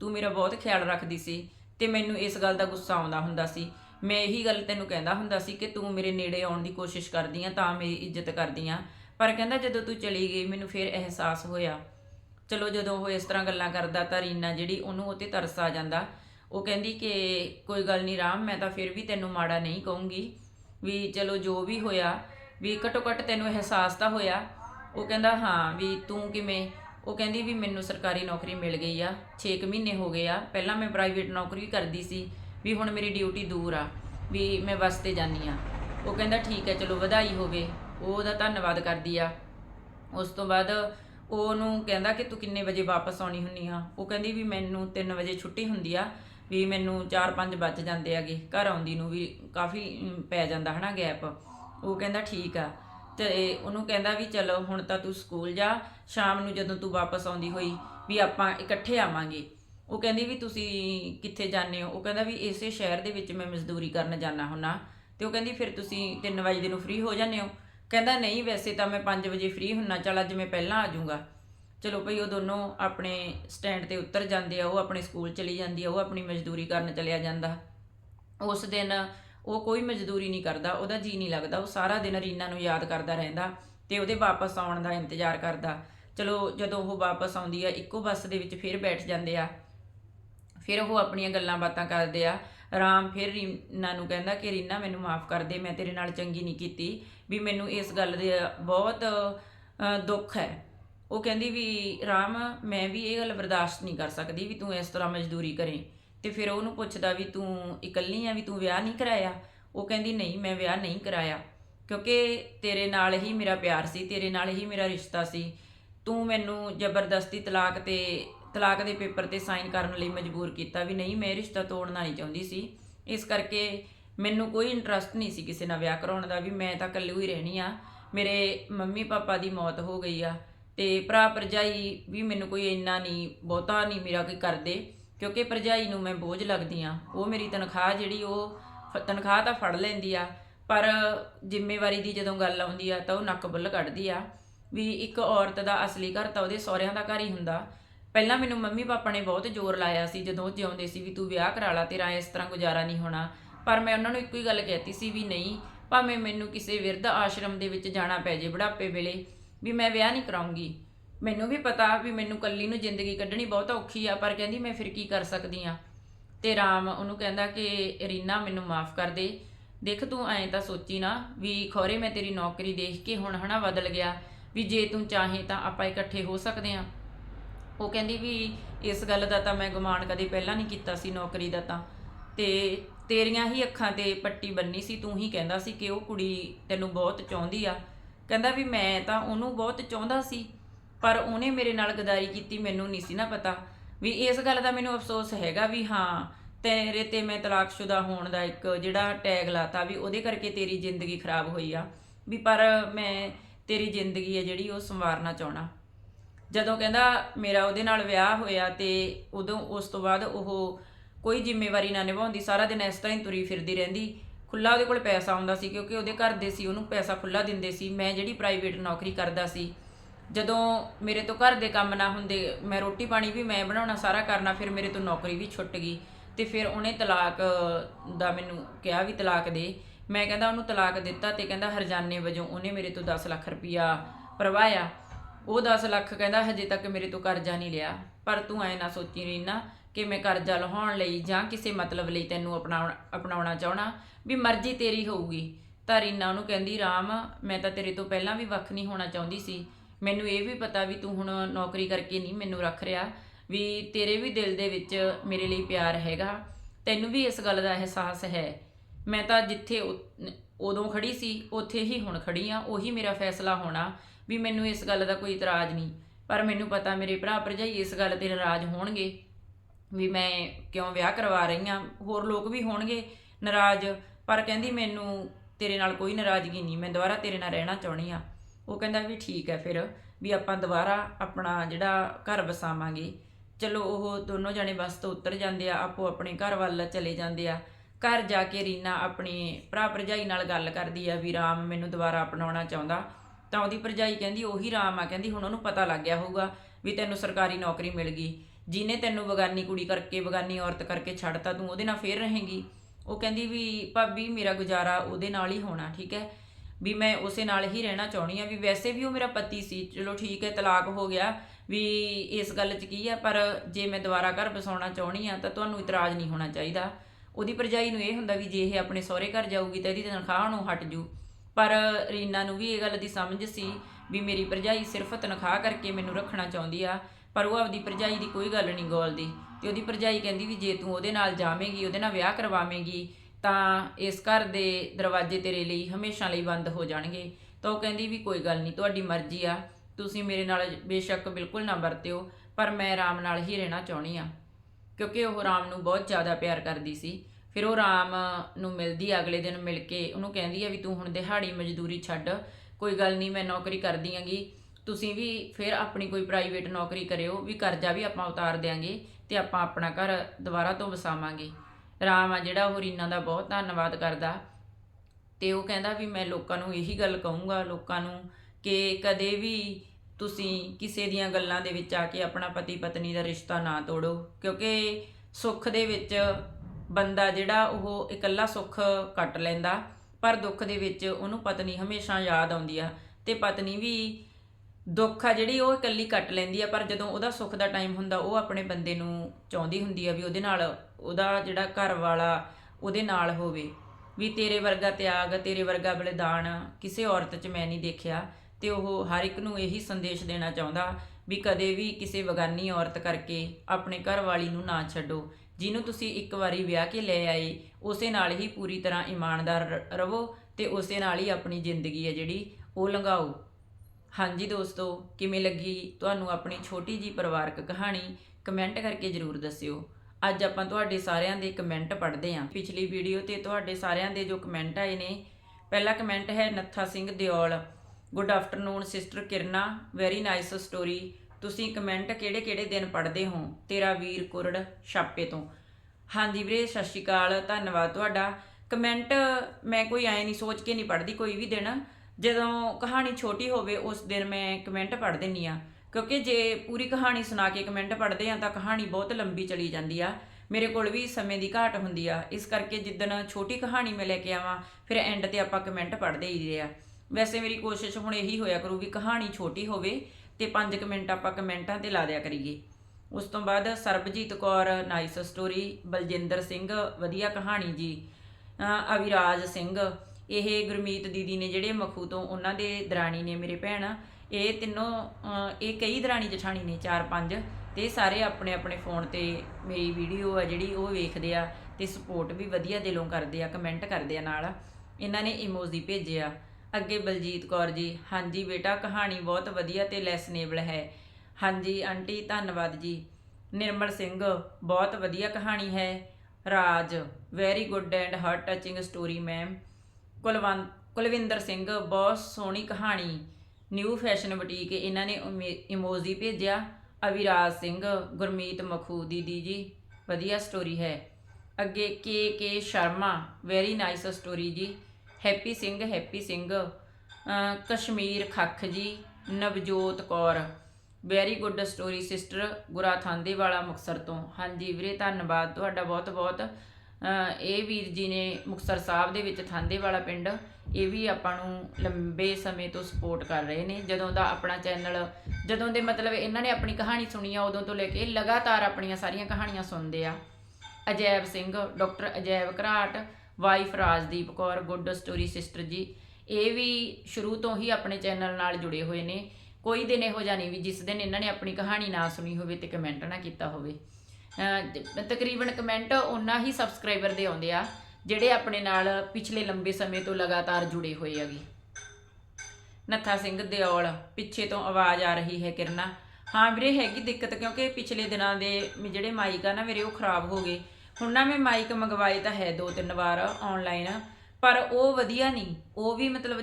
ਤੂੰ ਮੇਰਾ ਬਹੁਤ ਖਿਆਲ ਰੱਖਦੀ ਸੀ ਤੇ ਮੈਨੂੰ ਇਸ ਗੱਲ ਦਾ ਗੁੱਸਾ ਆਉਂਦਾ ਹੁੰਦਾ ਸੀ। ਮੈਂ ਇਹੀ ਗੱਲ ਤੈਨੂੰ ਕਹਿੰਦਾ ਹੁੰਦਾ ਸੀ ਕਿ ਤੂੰ ਮੇਰੇ ਨੇੜੇ ਆਉਣ ਦੀ ਕੋਸ਼ਿਸ਼ ਕਰਦੀ ਆ ਤਾਂ ਮੇਰੀ ਇੱਜ਼ਤ ਕਰਦੀ ਆ। ਪਰ ਕਹਿੰਦਾ ਜਦੋਂ ਤੂੰ ਚਲੀ ਗਈ, ਮੈਨੂੰ ਫਿਰ ਅਹਿਸਾਸ ਹੋਇਆ। ਚਲੋ ਜਦੋਂ ਉਹ ਇਸ ਤਰ੍ਹਾਂ ਗੱਲਾਂ ਕਰਦਾ ਤਾਂ ਰੀਨਾ ਜਿਹੜੀ ਉਹਨੂੰ ਉਹ 'ਤੇ ਤਰਸ ਆ ਜਾਂਦਾ। ਉਹ ਕਹਿੰਦੀ ਕਿ ਕੋਈ ਗੱਲ ਨਹੀਂ ਰਾਮ, ਮੈਂ ਤਾਂ ਫਿਰ ਵੀ ਤੈਨੂੰ ਮਾੜਾ ਨਹੀਂ ਕਹੂੰਗੀ। ਵੀ ਚਲੋ ਜੋ ਵੀ ਹੋਇਆ, ਵੀ ਘਟੋ ਘਟ ਤੈਨੂੰ ਅਹਿਸਾਸ ਤਾਂ ਹੋਇਆ। ਉਹ ਕਹਿੰਦਾ, ਹਾਂ, ਵੀ ਤੂੰ ਕਿਵੇਂ? ਉਹ ਕਹਿੰਦੀ ਵੀ ਮੈਨੂੰ ਸਰਕਾਰੀ ਨੌਕਰੀ ਮਿਲ ਗਈ ਆ 6 ਮਹੀਨੇ ਹੋ ਗਏ ਆ। ਪਹਿਲਾਂ ਮੈਂ ਪ੍ਰਾਈਵੇਟ ਨੌਕਰੀ ਵੀ ਕਰਦੀ ਸੀ, ਵੀ ਹੁਣ ਮੇਰੀ ਡਿਊਟੀ ਦੂਰ ਆ, ਵੀ ਮੈਂ ਬੱਸ ਤੇ ਜਾਨੀ ਆ। ਉਹ ਕਹਿੰਦਾ, ਠੀਕ ਹੈ ਚਲੋ, ਵਧਾਈ ਹੋਵੇ। ਉਹ ਉਹਦਾ ਧੰਨਵਾਦ ਕਰਦੀ ਆ। ਉਸ ਤੋਂ ਬਾਅਦ ਉਹਨੂੰ ਕਹਿੰਦਾ ਕਿ, ਤੂੰ ਕਿੰਨੇ ਵਜੇ ਵਾਪਸ ਆਉਣੀ ਹੁੰਨੀ ਆ? ਉਹ ਕਹਿੰਦੀ ਵੀ ਮੈਨੂੰ 3 ਵਜੇ ਛੁੱਟੀ ਹੁੰਦੀ ਆ, ਵੀ ਮੈਨੂੰ 4-5 ਵੱਜ ਜਾਂਦੇ ਆਗੇ ਘਰ ਆਉਂਦੀ ਨੂੰ ਵੀ ਕਾਫੀ ਪੈ ਜਾਂਦਾ ਹਨਾ, ਗੈਪ। ਉਹ ਕਹਿੰਦਾ, ਠੀਕ ਆ। ਤੇ ਉਹਨੂੰ ਕਹਿੰਦਾ ਵੀ ਚਲੋ ਹੁਣ ਤਾਂ ਤੂੰ ਸਕੂਲ ਜਾ, ਸ਼ਾਮ ਨੂੰ ਜਦੋਂ ਤੂੰ ਵਾਪਸ ਆਉਂਦੀ ਹੋਈ ਵੀ ਆਪਾਂ ਇਕੱਠੇ ਆਵਾਂਗੇ। ਉਹ ਕਹਿੰਦੀ ਵੀ ਤੁਸੀਂ ਕਿੱਥੇ ਜਾਂਦੇ ਹੋ? ਉਹ ਕਹਿੰਦਾ ਵੀ ਇਸੇ ਸ਼ਹਿਰ ਦੇ ਵਿੱਚ ਮੈਂ ਮਜ਼ਦੂਰੀ ਕਰਨ ਜਾਣਾ ਹੁੰਨਾ। ਤੇ ਉਹ ਕਹਿੰਦੀ ਫਿਰ ਤੁਸੀਂ 3 ਵਜੇ ਦੇ ਨੂੰ ਫ੍ਰੀ ਹੋ ਜਾਂਦੇ ਹੋ। ਕਹਿੰਦਾ ਨਹੀਂ, ਵੈਸੇ ਤਾਂ ਮੈਂ 5 ਵਜੇ ਫ੍ਰੀ ਹੁੰਨਾ, ਚੱਲ ਅੱਜ ਮੈਂ ਪਹਿਲਾਂ ਆ ਜਾਊਂਗਾ। ਚਲੋ ਭਈ ਉਹ ਦੋਨੋਂ ਆਪਣੇ ਸਟੈਂਡ ਤੇ ਉਤਰ ਜਾਂਦੇ ਆ, ਉਹ ਆਪਣੇ ਸਕੂਲ ਚਲੀ ਜਾਂਦੀ ਆ, ਉਹ ਆਪਣੀ ਮਜ਼ਦੂਰੀ ਕਰਨ ਚਲਿਆ ਜਾਂਦਾ। ਉਸ ਦਿਨ ਉਹ ਕੋਈ ਮਜ਼ਦੂਰੀ ਨਹੀਂ ਕਰਦਾ, ਉਹਦਾ ਜੀ ਨਹੀਂ ਲੱਗਦਾ, ਉਹ ਸਾਰਾ ਦਿਨ ਰੀਨਾ ਨੂੰ ਯਾਦ ਕਰਦਾ ਰਹਿੰਦਾ ਤੇ ਉਹਦੇ ਵਾਪਸ ਆਉਣ ਦਾ ਇੰਤਜ਼ਾਰ ਕਰਦਾ। ਚਲੋ ਜਦੋਂ ਉਹ ਵਾਪਸ ਆਉਂਦੀ ਆ, ਇੱਕੋ ਬੱਸ ਦੇ ਵਿੱਚ ਫਿਰ ਬੈਠ ਜਾਂਦੇ ਆ, ਫਿਰ ਉਹ ਆਪਣੀਆਂ ਗੱਲਾਂ ਬਾਤਾਂ ਕਰਦੇ ਆ। ਰਾਮ ਫਿਰ ਰੀਨਾ ਨੂੰ ਕਹਿੰਦਾ ਕਿ ਰੀਨਾ ਮੈਨੂੰ ਮਾਫ ਕਰ ਦੇ, ਮੈਂ ਤੇਰੇ ਨਾਲ ਚੰਗੀ ਨਹੀਂ ਕੀਤੀ, ਵੀ ਮੈਨੂੰ ਇਸ ਗੱਲ ਦੇ ਬਹੁਤ ਦੁੱਖ ਹੈ। ਉਹ ਕਹਿੰਦੀ ਵੀ ਰਾਮ, ਮੈਂ ਵੀ ਇਹ ਗੱਲ ਬਰਦਾਸ਼ਤ ਨਹੀਂ ਕਰ ਸਕਦੀ ਵੀ ਤੂੰ ਇਸ ਤਰ੍ਹਾਂ ਮਜ਼ਦੂਰੀ ਕਰੇ। ਤੇ ਫਿਰ ਉਹਨੂੰ ਪੁੱਛਦਾ ਵੀ ਤੂੰ ਇਕੱਲੀ ਆ, ਵੀ ਤੂੰ ਵਿਆਹ ਨਹੀਂ ਕਰਾਇਆ? ਉਹ ਕਹਿੰਦੀ, ਨਹੀਂ, ਮੈਂ ਵਿਆਹ ਨਹੀਂ ਕਰਾਇਆ। ਕਿਉਂਕਿ ਤੇਰੇ ਨਾਲ ਹੀ ਮੇਰਾ ਪਿਆਰ ਸੀ, ਤੇਰੇ ਨਾਲ ਹੀ ਮੇਰਾ ਰਿਸ਼ਤਾ ਸੀ। ਤੂੰ ਮੈਨੂੰ ਜ਼ਬਰਦਸਤੀ ਤਲਾਕ ਤੇ, ਤਲਾਕ ਦੇ ਪੇਪਰ ਤੇ ਸਾਈਨ ਕਰਨ ਲਈ ਮਜਬੂਰ ਕੀਤਾ ਵੀ ਨਹੀਂ, ਮੈਂ ਰਿਸ਼ਤਾ ਤੋੜਨਾ ਨਹੀਂ ਚਾਹੁੰਦੀ ਸੀ। ਇਸ ਕਰਕੇ ਮੈਨੂੰ ਕੋਈ ਇੰਟਰਸਟ ਨਹੀਂ ਸੀ ਕਿਸੇ ਨਾਲ ਵਿਆਹ ਕਰਾਉਣ ਦਾ ਵੀ ਮੈਂ ਤਾਂ ਇਕੱਲੀ ਹੀ ਰਹਿਣੀ ਆ। ਮੇਰੇ ਮੰਮੀ ਪਾਪਾ ਦੀ ਮੌਤ ਹੋ ਗਈ ਆ ਤੇ ਭਰਾ ਭਰਜਾਈ ਵੀ ਮੈਨੂੰ ਕੋਈ ਇੰਨਾ ਨਹੀਂ, ਬਹੁਤਾ ਨਹੀਂ ਮੇਰਾ ਕੋਈ ਕਰਦੇ। ਕਿਉਂਕਿ ਭਰਜਾਈ ਨੂੰ ਮੈਂ ਬੋਝ ਲੱਗਦੀ ਆ। ਉਹ ਮੇਰੀ ਤਨਖਾਹ ਜਿਹੜੀ ਉਹ ਫ- ਤਨਖਾਹ ਤਾਂ ਫੜ ਲੈਂਦੀ ਆ, ਪਰ ਜ਼ਿੰਮੇਵਾਰੀ ਦੀ ਜਦੋਂ ਗੱਲ ਆਉਂਦੀ ਆ ਤਾਂ ਉਹ ਨੱਕ ਬੁੱਲ ਕੱਢਦੀ ਆ। ਵੀ ਇੱਕ ਔਰਤ ਦਾ ਅਸਲੀ ਘਰ ਤਾਂ ਉਹਦੇ ਸਹੁਰਿਆਂ ਦਾ ਘਰ ਹੀ ਹੁੰਦਾ। ਪਹਿਲਾਂ ਮੈਨੂੰ ਮੰਮੀ ਪਾਪਾ ਨੇ ਬਹੁਤ ਜ਼ੋਰ ਲਾਇਆ ਸੀ ਜਦੋਂ ਉਹ ਜਿਉਂਦੇ ਸੀ ਵੀ ਤੂੰ ਵਿਆਹ ਕਰਾ ਲਾ, ਤੇਰਾ ਇਸ ਤਰ੍ਹਾਂ ਗੁਜ਼ਾਰਾ ਨਹੀਂ ਹੋਣਾ। ਪਰ ਮੈਂ ਉਹਨਾਂ ਨੂੰ ਇੱਕੋ ਹੀ ਗੱਲ ਕਹਿਤੀ ਸੀ ਵੀ ਨਹੀਂ, ਭਾਵੇਂ ਮੈਨੂੰ ਕਿਸੇ ਵਿਰਧ ਆਸ਼ਰਮ ਦੇ ਵਿੱਚ ਜਾਣਾ ਪੈ ਜੇ ਬੁਢਾਪੇ ਵੇਲੇ, ਵੀ ਮੈਂ ਵਿਆਹ ਨਹੀਂ ਕਰਾਉਂਗੀ। ਮੈਨੂੰ ਵੀ ਪਤਾ ਵੀ ਮੈਨੂੰ ਕੱਲੀ ਨੂੰ ਜ਼ਿੰਦਗੀ ਕੱਢਣੀ ਬਹੁਤ ਔਖੀ ਆ, ਪਰ ਕਹਿੰਦੀ ਮੈਂ ਫਿਰ ਕੀ ਕਰ ਸਕਦੀ ਆ? ਤੇ ਰਾਮ ਉਹਨੂੰ ਕਹਿੰਦਾ ਕਿ ਰੀਨਾ ਮੈਨੂੰ ਮਾਫ ਕਰ ਦੇ। ਦੇਖ ਤੂੰ ਐਂ ਤਾਂ ਸੋਚੀ ਨਾ ਵੀ ਖੋਰੇ ਮੈਂ ਤੇਰੀ ਨੌਕਰੀ ਦੇਖ ਕੇ ਹੁਣ ਹਨਾ ਬਦਲ ਗਿਆ, ਵੀ ਜੇ ਤੂੰ ਚਾਹੇ ਤਾਂ ਆਪਾਂ ਇਕੱਠੇ ਹੋ ਸਕਦੇ ਆ। ਉਹ ਕਹਿੰਦੀ ਵੀ ਇਸ ਗੱਲ ਦਾ ਤਾਂ ਮੈਂ ਗੁਮਾਨ ਕਦੇ ਪਹਿਲਾਂ ਨਹੀਂ ਕੀਤਾ ਸੀ ਨੌਕਰੀ ਦਾ ਤਾਂ। ਤੇ ਤੇਰੀਆਂ ਹੀ ਅੱਖਾਂ ਤੇ ਪੱਟੀ ਬੰਨੀ ਸੀ, ਤੂੰ ਹੀ ਕਹਿੰਦਾ ਸੀ ਕਿ ਉਹ ਕੁੜੀ ਤੈਨੂੰ ਬਹੁਤ ਚਾਹੁੰਦੀ ਆ। ਕਹਿੰਦਾ ਵੀ ਮੈਂ ਤਾਂ ਉਹਨੂੰ ਬਹੁਤ ਚਾਹੁੰਦਾ ਸੀ। ਪਰ ਉਹਨੇ ਮੇਰੇ ਨਾਲ ਗਦਾਰੀ ਕੀਤੀ, ਮੈਨੂੰ ਨਹੀਂ ਸੀ ਨਾ ਪਤਾ। ਵੀ ਇਸ ਗੱਲ ਦਾ ਮੈਨੂੰ ਅਫਸੋਸ ਹੈਗਾ ਵੀ ਹਾਂ, ਤੇਰੇ ਤੇ ਮੈਂ ਤਲਾਕਸ਼ੁਦਾ ਹੋਣ ਦਾ ਇੱਕ ਜਿਹੜਾ ਟੈਗ ਲਾਤਾ ਵੀ ਉਹਦੇ ਕਰਕੇ ਤੇਰੀ ਜ਼ਿੰਦਗੀ ਖਰਾਬ ਹੋਈ ਆ। ਵੀ ਪਰ ਮੈਂ ਤੇਰੀ ਜ਼ਿੰਦਗੀ ਹੈ ਜਿਹੜੀ ਉਹ ਸੰਵਾਰਨਾ ਚਾਹਣਾ ਜਦੋਂ ਕਹਿੰਦਾ ਮੇਰਾ ਉਹਦੇ ਨਾਲ ਵਿਆਹ ਹੋਇਆ ਤੇ ਉਦੋਂ ਉਸ ਤੋਂ ਬਾਅਦ ਉਹ ਕੋਈ ਜ਼ਿੰਮੇਵਾਰੀ ਨਾ ਨਿਭਾਉਂਦੀ, ਸਾਰਾ ਦਿਨ ਇਸ ਤਰ੍ਹਾਂ ਹੀ ਤੁਰੀ ਫਿਰਦੀ ਰਹਿੰਦੀ। ਖੁੱਲਾ ਉਹਦੇ ਕੋਲ ਪੈਸਾ ਆਉਂਦਾ ਸੀ ਕਿਉਂਕਿ ਉਹਦੇ ਘਰ ਦੇ ਸੀ, ਉਹਨੂੰ ਪੈਸਾ ਖੁੱਲਾ ਦਿੰਦੇ ਸੀ। ਮੈਂ ਜਿਹੜੀ ਪ੍ਰਾਈਵੇਟ ਨੌਕਰੀ ਕਰਦਾ ਸੀ ਜਦੋਂ ਮੇਰੇ ਤੋਂ ਘਰ ਦੇ ਕੰਮ ਨਾ ਹੁੰਦੇ, ਮੈਂ ਰੋਟੀ ਪਾਣੀ ਵੀ ਮੈਂ ਬਣਾਉਣਾ ਸਾਰਾ ਕਰਨਾ, ਫਿਰ ਮੇਰੇ ਤੋਂ ਨੌਕਰੀ ਵੀ ਛੁੱਟ ਗਈ। ਤੇ ਫਿਰ ਉਹਨੇ ਤਲਾਕ ਦਾ ਮੈਨੂੰ ਕਿਹਾ ਵੀ ਤਲਾਕ ਦੇ। ਮੈਂ ਕਹਿੰਦਾ ਉਹਨੂੰ ਤਲਾਕ ਦਿੱਤਾ ਤੇ ਕਹਿੰਦਾ ਹਰਜਾਨੇ ਵਜੋਂ ਉਹਨੇ ਮੇਰੇ ਤੋਂ 10 ਲੱਖ ਰੁਪਇਆ ਪਰਵਾਇਆ ਉਹ 10 ਲੱਖ ਕਹਿੰਦਾ ਹਜੇ ਤੱਕ ਮੇਰੇ ਤੋਂ ਕਰਜ਼ਾ ਨਹੀਂ ਲਿਆ। ਪਰ ਤੂੰ ਐ ਨਾ ਸੋਚੀ ਰੀਨਾ ਕਿ ਮੈਂ ਕਰਜ਼ਾ ਲਹਾਉਣ ਲਈ ਜਾਂ ਕਿਸੇ ਮਤਲਬ ਲਈ ਤੈਨੂੰ ਅਪਣਾਉਣਾ ਅਪਣਾਉਣਾ ਚਾਹਣਾ ਵੀ ਮਰਜ਼ੀ ਤੇਰੀ ਹੋਊਗੀ। ਤਾਂ ਰੀਨਾ ਉਹਨੂੰ ਕਹਿੰਦੀ, ਰਾਮ, ਮੈਂ ਤਾਂ ਤੇਰੇ ਤੋਂ ਪਹਿਲਾਂ ਵੀ ਵੱਖ ਨਹੀਂ ਹੋਣਾ ਚਾਹੁੰਦੀ ਸੀ। ਮੈਨੂੰ ਇਹ ਵੀ ਪਤਾ ਵੀ ਤੂੰ ਹੁਣ ਨੌਕਰੀ ਕਰਕੇ ਨਹੀਂ ਮੈਨੂੰ ਰੱਖ ਰਿਹਾ, ਵੀ ਤੇਰੇ ਵੀ ਦਿਲ ਦੇ ਵਿੱਚ ਮੇਰੇ ਲਈ ਪਿਆਰ ਹੈਗਾ। ਤੈਨੂੰ ਵੀ ਇਸ ਗੱਲ ਦਾ ਅਹਿਸਾਸ ਹੈ। ਮੈਂ ਤਾਂ ਜਿੱਥੇ ਉ- ਉਦੋਂ ਖੜੀ ਸੀ, ਉੱਥੇ ਹੀ ਹੁਣ ਖੜੀ ਆ, ਉਹੀ ਮੇਰਾ ਫੈਸਲਾ ਹੋਣਾ ਵੀ ਮੈਨੂੰ ਇਸ ਗੱਲ ਦਾ ਕੋਈ ਇਤਰਾਜ਼ ਨਹੀਂ। ਪਰ ਮੈਨੂੰ ਪਤਾ ਮੇਰੇ ਭਰਾ ਭਰਜਾਈ ਇਸ ਗੱਲ ਤੇ ਨਾਰਾਜ਼ ਹੋਣਗੇ ਵੀ ਮੈਂ ਕਿਉਂ ਵਿਆਹ ਕਰਵਾ ਰਹੀ ਆ। ਹੋਰ ਲੋਕ ਵੀ ਹੋਣਗੇ ਨਾਰਾਜ਼, ਪਰ ਕਹਿੰਦੀ ਮੈਨੂੰ ਤੇਰੇ ਨਾਲ ਕੋਈ ਨਾਰਾਜ਼ਗੀ ਨਹੀਂ, ਮੈਂ ਦੁਬਾਰਾ ਤੇਰੇ ਨਾਲ ਰਹਿਣਾ ਚਾਹਣੀ ਆ। ਉਹ ਕਹਿੰਦਾ ਵੀ ਠੀਕ ਹੈ ਫਿਰ, ਵੀ ਆਪਾਂ ਦੁਬਾਰਾ ਆਪਣਾ ਜਿਹੜਾ ਘਰ ਵਸਾਵਾਂਗੇ। ਚਲੋ ਉਹ ਦੋਨੋਂ ਜਣੇ ਬੱਸ ਤੋਂ ਉਤਰ ਜਾਂਦੇ ਆ, ਆਪੋ ਆਪਣੇ ਘਰ ਵੱਲ ਚਲੇ ਜਾਂਦੇ ਆ। ਘਰ ਜਾ ਕੇ ਰੀਨਾ ਆਪਣੀ ਭਰਾ ਭਰਜਾਈ ਨਾਲ ਗੱਲ ਕਰਦੀ ਆ ਵੀ ਰਾਮ ਮੈਨੂੰ ਦੁਬਾਰਾ ਅਪਣਾਉਣਾ ਚਾਹੁੰਦਾ। ਤਾਂ ਉਹਦੀ ਭਰਜਾਈ ਕਹਿੰਦੀ ਉਹੀ ਰਾਮ ਆ, ਕਹਿੰਦੀ ਹੁਣ ਉਹਨੂੰ ਪਤਾ ਲੱਗ ਗਿਆ ਹੋਊਗਾ ਵੀ ਤੈਨੂੰ ਸਰਕਾਰੀ ਨੌਕਰੀ ਮਿਲ ਗਈ। ਜਿਹਨੇ ਤੈਨੂੰ ਬਗਾਨੀ ਕੁੜੀ ਕਰਕੇ, ਬਗਾਨੀ ਔਰਤ ਕਰਕੇ ਛੱਡਤਾ, ਤੂੰ ਉਹਦੇ ਨਾਲ ਫੇਰ ਰਹੇਂਗੀ। ਉਹ ਕਹਿੰਦੀ ਵੀ ਭਾਬੀ ਮੇਰਾ ਗੁਜ਼ਾਰਾ ਉਹਦੇ ਨਾਲ ਹੀ ਹੋਣਾ, ਠੀਕ ਹੈ? ਵੀ ਮੈਂ ਉਸੇ ਨਾਲ ਹੀ ਰਹਿਣਾ ਚਾਹੁੰਦੀ ਆ ਵੀ ਵੈਸੇ ਵੀ ਉਹ ਮੇਰਾ ਪਤੀ ਸੀ, ਚਲੋ ਠੀਕ ਹੈ, ਤਲਾਕ ਹੋ ਗਿਆ, ਵੀ ਇਸ ਗੱਲ 'ਚ ਕੀ ਆ ਪਰ ਜੇ ਮੈਂ ਦੁਬਾਰਾ ਘਰ ਬਸਾਉਣਾ ਚਾਹੁੰਦੀ ਆ ਤਾਂ ਤੁਹਾਨੂੰ ਇਤਰਾਜ਼ ਨਹੀਂ ਹੋਣਾ ਚਾਹੀਦਾ। ਉਹਦੀ ਭਰਜਾਈ ਨੂੰ ਇਹ ਹੁੰਦਾ ਵੀ ਜੇ ਇਹ ਆਪਣੇ ਸਹੁਰੇ ਘਰ ਜਾਊਗੀ, ਤਾਂ ਇਹਦੀ ਤਨਖਾਹ ਨੂੰ ਹਟ ਜੂ। ਪਰ ਰੀਨਾ ਨੂੰ ਵੀ ਇਹ ਗੱਲ ਦੀ ਸਮਝ ਸੀ ਵੀ ਮੇਰੀ ਭਰਜਾਈ ਸਿਰਫ ਤਨਖਾਹ ਕਰਕੇ ਮੈਨੂੰ ਰੱਖਣਾ ਚਾਹੁੰਦੀ ਆ, ਪਰ ਉਹ ਆਪਦੀ ਭਰਜਾਈ ਦੀ ਕੋਈ ਗੱਲ ਨਹੀਂ ਗੋਲਦੀ। ਤੇ ਉਹਦੀ ਭਰਜਾਈ ਕਹਿੰਦੀ ਵੀ ਜੇ ਤੂੰ ਉਹਦੇ ਨਾਲ ਜਾਵੇਂਗੀ, ਉਹਦੇ ਨਾਲ ਵਿਆਹ ਕਰਵਾਵੇਂਗੀ ਤਾਂ ਇਸ ਘਰ ਦੇ ਦਰਵਾਜ਼ੇ ਤੇਰੇ ਲਈ ਹਮੇਸ਼ਾ ਲਈ ਬੰਦ ਹੋ ਜਾਣਗੇ। ਤਾਂ ਉਹ ਕਹਿੰਦੀ ਵੀ ਕੋਈ ਗੱਲ ਨਹੀਂ, ਤੁਹਾਡੀ ਮਰਜ਼ੀ ਆ। ਤੁਸੀਂ ਮੇਰੇ ਨਾਲ ਬੇਸ਼ੱਕ ਬਿਲਕੁਲ ਨਾ ਵਰਤਿਓ, ਪਰ ਮੈਂ ਆਰਾਮ ਨਾਲ ਹੀ ਰਹਿਣਾ ਚਾਹੁੰਦੀ ਆ। ਕਿਉਂਕਿ ਉਹ ਰਾਮ ਨੂੰ ਬਹੁਤ ਜ਼ਿਆਦਾ ਪਿਆਰ ਕਰਦੀ ਸੀ। ਫਿਰ ਉਹ ਰਾਮ ਨੂੰ ਮਿਲਦੀ ਅਗਲੇ ਦਿਨ ਮਿਲ ਕੇ ਉਹਨੂੰ ਕਹਿੰਦੀ ਆ ਵੀ ਤੂੰ ਹੁਣ ਦਿਹਾੜੀ ਮਜ਼ਦੂਰੀ ਛੱਡ, ਕੋਈ ਗੱਲ ਨਹੀਂ ਮੈਂ ਨੌਕਰੀ ਕਰਦੀ ਆਂਗੀ। ਤੁਸੀਂ ਵੀ ਫਿਰ ਆਪਣੀ ਕੋਈ ਪ੍ਰਾਈਵੇਟ ਨੌਕਰੀ ਕਰਿਓ, ਵੀ ਕਰਜ਼ਾ ਵੀ ਆਪਾਂ ਉਤਾਰ ਦਿਆਂਗੇ ਤੇ ਆਪਾਂ ਆਪਣਾ ਘਰ ਦੁਬਾਰਾ ਤੋਂ ਵਸਾਵਾਂਗੇ। ਰਾਮ ਆ ਜਿਹੜਾ ਉਹ ਰੀਨਾ ਦਾ ਬਹੁਤ ਧੰਨਵਾਦ ਕਰਦਾ। ਤੇ ਉਹ ਕਹਿੰਦਾ ਵੀ ਮੈਂ ਲੋਕਾਂ ਨੂੰ ਇਹੀ ਗੱਲ ਕਹੂੰਗਾ, ਲੋਕਾਂ ਨੂੰ ਕਿ ਕਦੇ ਵੀ ਤੁਸੀਂ ਕਿਸੇ ਦੀਆਂ ਗੱਲਾਂ ਦੇ ਵਿੱਚ ਆ ਕੇ ਆਪਣਾ ਪਤੀ ਪਤਨੀ ਦਾ ਰਿਸ਼ਤਾ ਨਾ ਤੋੜੋ, ਕਿਉਂਕਿ ਸੁੱਖ ਦੇ ਵਿੱਚ ਬੰਦਾ ਜਿਹੜਾ ਉਹ ਇਕੱਲਾ ਸੁੱਖ ਕੱਟ ਲੈਂਦਾ, ਪਰ ਦੁੱਖ ਦੇ ਵਿੱਚ ਉਹਨੂੰ ਪਤਨੀ ਹਮੇਸ਼ਾ ਯਾਦ ਆਉਂਦੀ ਆ। ਤੇ ਪਤਨੀ ਵੀ ਦੁੱਖ ਆ ਜਿਹੜੀ ਉਹ ਇਕੱਲੀ ਕੱਟ ਲੈਂਦੀ ਆ, ਪਰ ਜਦੋਂ ਉਹਦਾ ਸੁੱਖ ਦਾ ਟਾਈਮ ਹੁੰਦਾ, ਉਹ ਆਪਣੇ ਬੰਦੇ ਨੂੰ ਚਾਹੁੰਦੀ ਹੁੰਦੀ ਆ ਵੀ ਉਹਦੇ ਨਾਲ, ਉਹਦਾ ਜਿਹੜਾ ਘਰ ਵਾਲਾ ਉਹਦੇ ਨਾਲ ਹੋਵੇ। ਵੀ ਤੇਰੇ ਵਰਗਾ ਤਿਆਗ, ਤੇਰੇ ਵਰਗਾ ਬਲਿਦਾਨ ਕਿਸੇ ਔਰਤ 'ਚ ਮੈਂ ਨਹੀਂ ਦੇਖਿਆ। ਤੇ ਉਹ ਹਰ ਇੱਕ ਨੂੰ ਇਹੀ ਸੰਦੇਸ਼ ਦੇਣਾ ਚਾਹੁੰਦਾ ਵੀ ਕਦੇ ਵੀ ਕਿਸੇ ਬਗਾਨੀ ਔਰਤ ਕਰਕੇ ਆਪਣੇ ਘਰ ਵਾਲੀ ਨੂੰ ਨਾ ਛੱਡੋ। ਜਿਹਨੂੰ ਤੁਸੀਂ ਇੱਕ ਵਾਰੀ ਵਿਆਹ ਕੇ ਲੈ ਆਏ, ਉਸੇ ਨਾਲ ਹੀ ਪੂਰੀ ਤਰ੍ਹਾਂ ਇਮਾਨਦਾਰ ਰ- ਰਵੋ ਤੇ ਉਸੇ ਨਾਲ ਹੀ ਆਪਣੀ ਜ਼ਿੰਦਗੀ ਹੈ ਜਿਹੜੀ ਉਹ ਲੰਘਾਓ। ਹਾਂਜੀ ਦੋਸਤੋ, ਕਿਵੇਂ ਲੱਗੀ ਤੁਹਾਨੂੰ ਆਪਣੀ ਛੋਟੀ ਜੀ ਪਰਿਵਾਰਕ ਕਹਾਣੀ? ਕਮੈਂਟ ਕਰਕੇ ਜਰੂਰ ਦੱਸਿਓ। ਅੱਜ ਆਪਾਂ ਤੁਹਾਡੇ ਸਾਰਿਆਂ ਦੇ ਕਮੈਂਟ ਪੜ੍ਹਦੇ ਹਾਂ। ਪਿਛਲੀ ਵੀਡੀਓ ਤੇ ਤੁਹਾਡੇ ਸਾਰਿਆਂ ਦੇ ਜੋ ਕਮੈਂਟ ਆਏ ਨੇ, ਪਹਿਲਾ ਕਮੈਂਟ ਹੈ Nattha Singh Deol. Good afternoon sister Kirna. Very nice story ਤੁਸੀਂ ਕਮੈਂਟ ਕਿਹੜੇ-ਕਿਹੜੇ ਦਿਨ ਪੜ੍ਹਦੇ ਹੋ? ਤੇਰਾ ਵੀਰ ਕੁਰੜ ਛਾਪੇ ਤੋਂ। ਹਾਂਜੀ ਵੀਰੇ, ਸਤਿ ਸ਼੍ਰੀ ਅਕਾਲ। ਧੰਨਵਾਦ ਤੁਹਾਡਾ। ਕਮੈਂਟ ਮੈਂ ਕੋਈ ਐ ਨਹੀਂ ਸੋਚ ਕੇ ਨਹੀਂ ਪੜ੍ਹਦੀ, ਕੋਈ ਵੀ ਦਿਨ। ਜਦੋਂ ਕਹਾਣੀ ਛੋਟੀ ਹੋਵੇ, ਉਸ ਦਿਨ ਮੈਂ ਕਮੈਂਟ ਪੜ੍ਹ ਦਿੰਨੀ ਆ ਕਿਉਂਕਿ ਜੇ ਪੂਰੀ ਕਹਾਣੀ ਸੁਣਾ ਕੇ ਕਮੈਂਟ ਪੜ੍ਹਦੇ ਆ ਤਾਂ ਕਹਾਣੀ ਬਹੁਤ ਲੰਬੀ ਚਲੀ ਜਾਂਦੀ ਆ। ਮੇਰੇ ਕੋਲ ਵੀ ਸਮੇਂ ਦੀ ਘਾਟ ਹੁੰਦੀ ਆ। ਇਸ ਕਰਕੇ ਜਿੱਦਣ ਛੋਟੀ ਕਹਾਣੀ ਮੈਂ ਲੈ ਕੇ ਆਵਾਂ, ਫਿਰ ਐਂਡ ਤੇ ਆਪਾਂ ਕਮੈਂਟ ਪੜ੍ਹਦੇ ਹੀ ਆ। ਵੈਸੇ ਮੇਰੀ ਕੋਸ਼ਿਸ਼ ਹੁਣ ਇਹੀ ਹੋਇਆ ਕਰੂ ਵੀ ਕਹਾਣੀ ਛੋਟੀ ਹੋਵੇ ਤੇ 5 ਮਿੰਟ ਆਪਾਂ ਕਮੈਂਟਾਂ ਤੇ ਲਾ ਦਿਆ ਕਰੀਏ। ਉਸ ਤੋਂ ਬਾਅਦ ਸਰਬਜੀਤ ਕੌਰ ਨਾਈਸ ਸਟੋਰੀ ਬਲਜਿੰਦਰ ਸਿੰਘ, ਵਧੀਆ ਕਹਾਣੀ ਜੀ ਅਵਿਰਾਜ ਸਿੰਘ ਇਹ ਗੁਰਮੀਤ ਦੀਦੀ ਨੇ ਜਿਹੜੇ ਮਖੂ ਤੋਂ ਉਹਨਾਂ ਦੇ ਦਰਾਣੀ ਨੇ ਮੇਰੇ ਭੈਣ, ਇਹ ਤਿੰਨੋਂ ਇਹ ਕਈ ਦਰਾਣੀ ਜਠਾਣੀ ਨੇ, ਚਾਰ ਪੰਜ, ਤੇ ਸਾਰੇ ਆਪਣੇ ਆਪਣੇ ਫੋਨ ਤੇ ਮੇਰੀ ਵੀਡੀਓ ਆ ਜਿਹੜੀ ਉਹ ਵੇਖਦੇ ਆ ਤੇ ਸਪੋਰਟ ਵੀ ਵਧੀਆ ਦਿਲੋਂ ਕਰਦੇ ਆ ਕਮੈਂਟ ਕਰਦੇ ਆ ਨਾਲ। ਇਹਨਾਂ ਨੇ ਇਮੋਜੀ ਭੇਜਿਆ। ਅੱਗੇ ਬਲਜੀਤ ਕੌਰ ਜੀ, ਹਾਂਜੀ ਬੇਟਾ, ਕਹਾਣੀ ਬਹੁਤ ਵਧੀਆ ਤੇ ਲੈਸਨੇਬਲ ਹੈ। ਹਾਂਜੀ, ਆਂਟੀ, ਧੰਨਵਾਦ ਜੀ। ਨਿਰਮਲ ਸਿੰਘ, ਬਹੁਤ ਵਧੀਆ ਕਹਾਣੀ ਹੈ। Raj very good and heart touching story ma'am Kulwant Kulwinder Singh, ਬਹੁਤ ਸੋਹਣੀ ਕਹਾਣੀ ਨਿਊ ਫੈਸ਼ਨ ਬੁਟੀਕ, ਇਹਨਾਂ ਨੇ ਇਮੋਜੀ ਭੇਜਿਆ। ਅਵਿਰਾਜ ਸਿੰਘ, ਗੁਰਮੀਤ ਮਖੂ, ਦੀਦੀ ਜੀ, ਵਧੀਆ ਸਟੋਰੀ ਹੈ। ਅੱਗੇ K K Sharma very nice story ਜੀ। Happy Singh Happy Singh Kashmir Khakh ji, Navjot Kaur very good story sister ਗੁਰਾ ਥਾਂਦੇ ਵਾਲਾ ਮੁਕਸਰ ਤੋਂ। ਹਾਂਜੀ ਵੀਰੇ, ਧੰਨਵਾਦ, ਤੁਹਾਡਾ ਬਹੁਤ ਬਹੁਤ ਇਹ ਵੀਰ ਜੀ ਨੇ ਮੁਕਸਰ ਸਾਹਿਬ ਦੇ ਵਿੱਚ ਥਾਂਦੇ ਵਾਲਾ ਪਿੰਡ, ਇਹ ਵੀ ਆਪਾਂ ਨੂੰ ਲੰਬੇ ਸਮੇਂ ਤੋਂ ਸਪੋਰਟ ਕਰ ਰਹੇ ਨੇ। ਜਦੋਂ ਦਾ ਆਪਣਾ ਚੈਨਲ ਜਦੋਂ ਦੇ ਮਤਲਬ ਇਹਨਾਂ ਨੇ ਆਪਣੀ ਕਹਾਣੀ ਸੁਣੀ ਆ, ਉਦੋਂ ਤੋਂ ਲੈ ਕੇ ਲਗਾਤਾਰ ਆਪਣੀਆਂ ਸਾਰੀਆਂ ਕਹਾਣੀਆਂ ਸੁਣਦੇ ਆ। Ajaib Singh, doctor Ajaib Gharat wife Rajdeep Kaur good story sister ji, ਇਹ ਵੀ ਸ਼ੁਰੂ ਤੋਂ ਹੀ ਆਪਣੇ ਚੈਨਲ ਨਾਲ ਜੁੜੇ ਹੋਏ ਨੇ। ਕੋਈ ਦਿਨ ਇਹੋ ਜਿਹਾ ਨਹੀਂ ਵੀ ਜਿਸ ਦਿਨ ਇਹਨਾਂ ਨੇ ਆਪਣੀ ਕਹਾਣੀ ਨਾ ਸੁਣੀ ਹੋਵੇ ਤੇ ਕਮੈਂਟ ਨਾ ਕੀਤਾ ਹੋਵੇ। ਤਕਰੀਬਨ ਕਮੈਂਟ ਉਹਨਾਂ ਹੀ ਸਬਸਕ੍ਰਾਈਬਰ ਦੇ ਆਉਂਦੇ ਆ, ਜਿਹੜੇ ਆਪਣੇ ਨਾਲ ਪਿਛਲੇ ਲੰਬੇ ਸਮੇਂ ਤੋਂ ਲਗਾਤਾਰ ਜੁੜੇ ਹੋਏ ਹੈਗੇ ਨੱਥਾ ਸਿੰਘ ਦਿਓਲ, ਪਿੱਛੇ ਤੋਂ ਆਵਾਜ਼ ਆ ਰਹੀ ਹੈ ਕਿਰਨਾ। ਹਾਂ ਵੀਰੇ, ਹੈਗੀ ਦਿੱਕਤ ਕਿਉਂਕਿ ਪਿਛਲੇ ਦਿਨਾਂ ਦੇ ਜਿਹੜੇ ਮਾਈਕ ਆ ਨਾ ਮੇਰੇ ਉਹ ਖਰਾਬ ਹੋ ਗਏ। ਹੁਣ ਨਾ ਮੈਂ ਮਾਈਕ ਮੰਗਵਾਏ ਤਾਂ ਹੈ ਦੋ ਤਿੰਨ ਵਾਰ ਆਨਲਾਈਨ ਪਰ ਉਹ ਵਧੀਆ ਨਹੀਂ। ਉਹ ਵੀ ਮਤਲਬ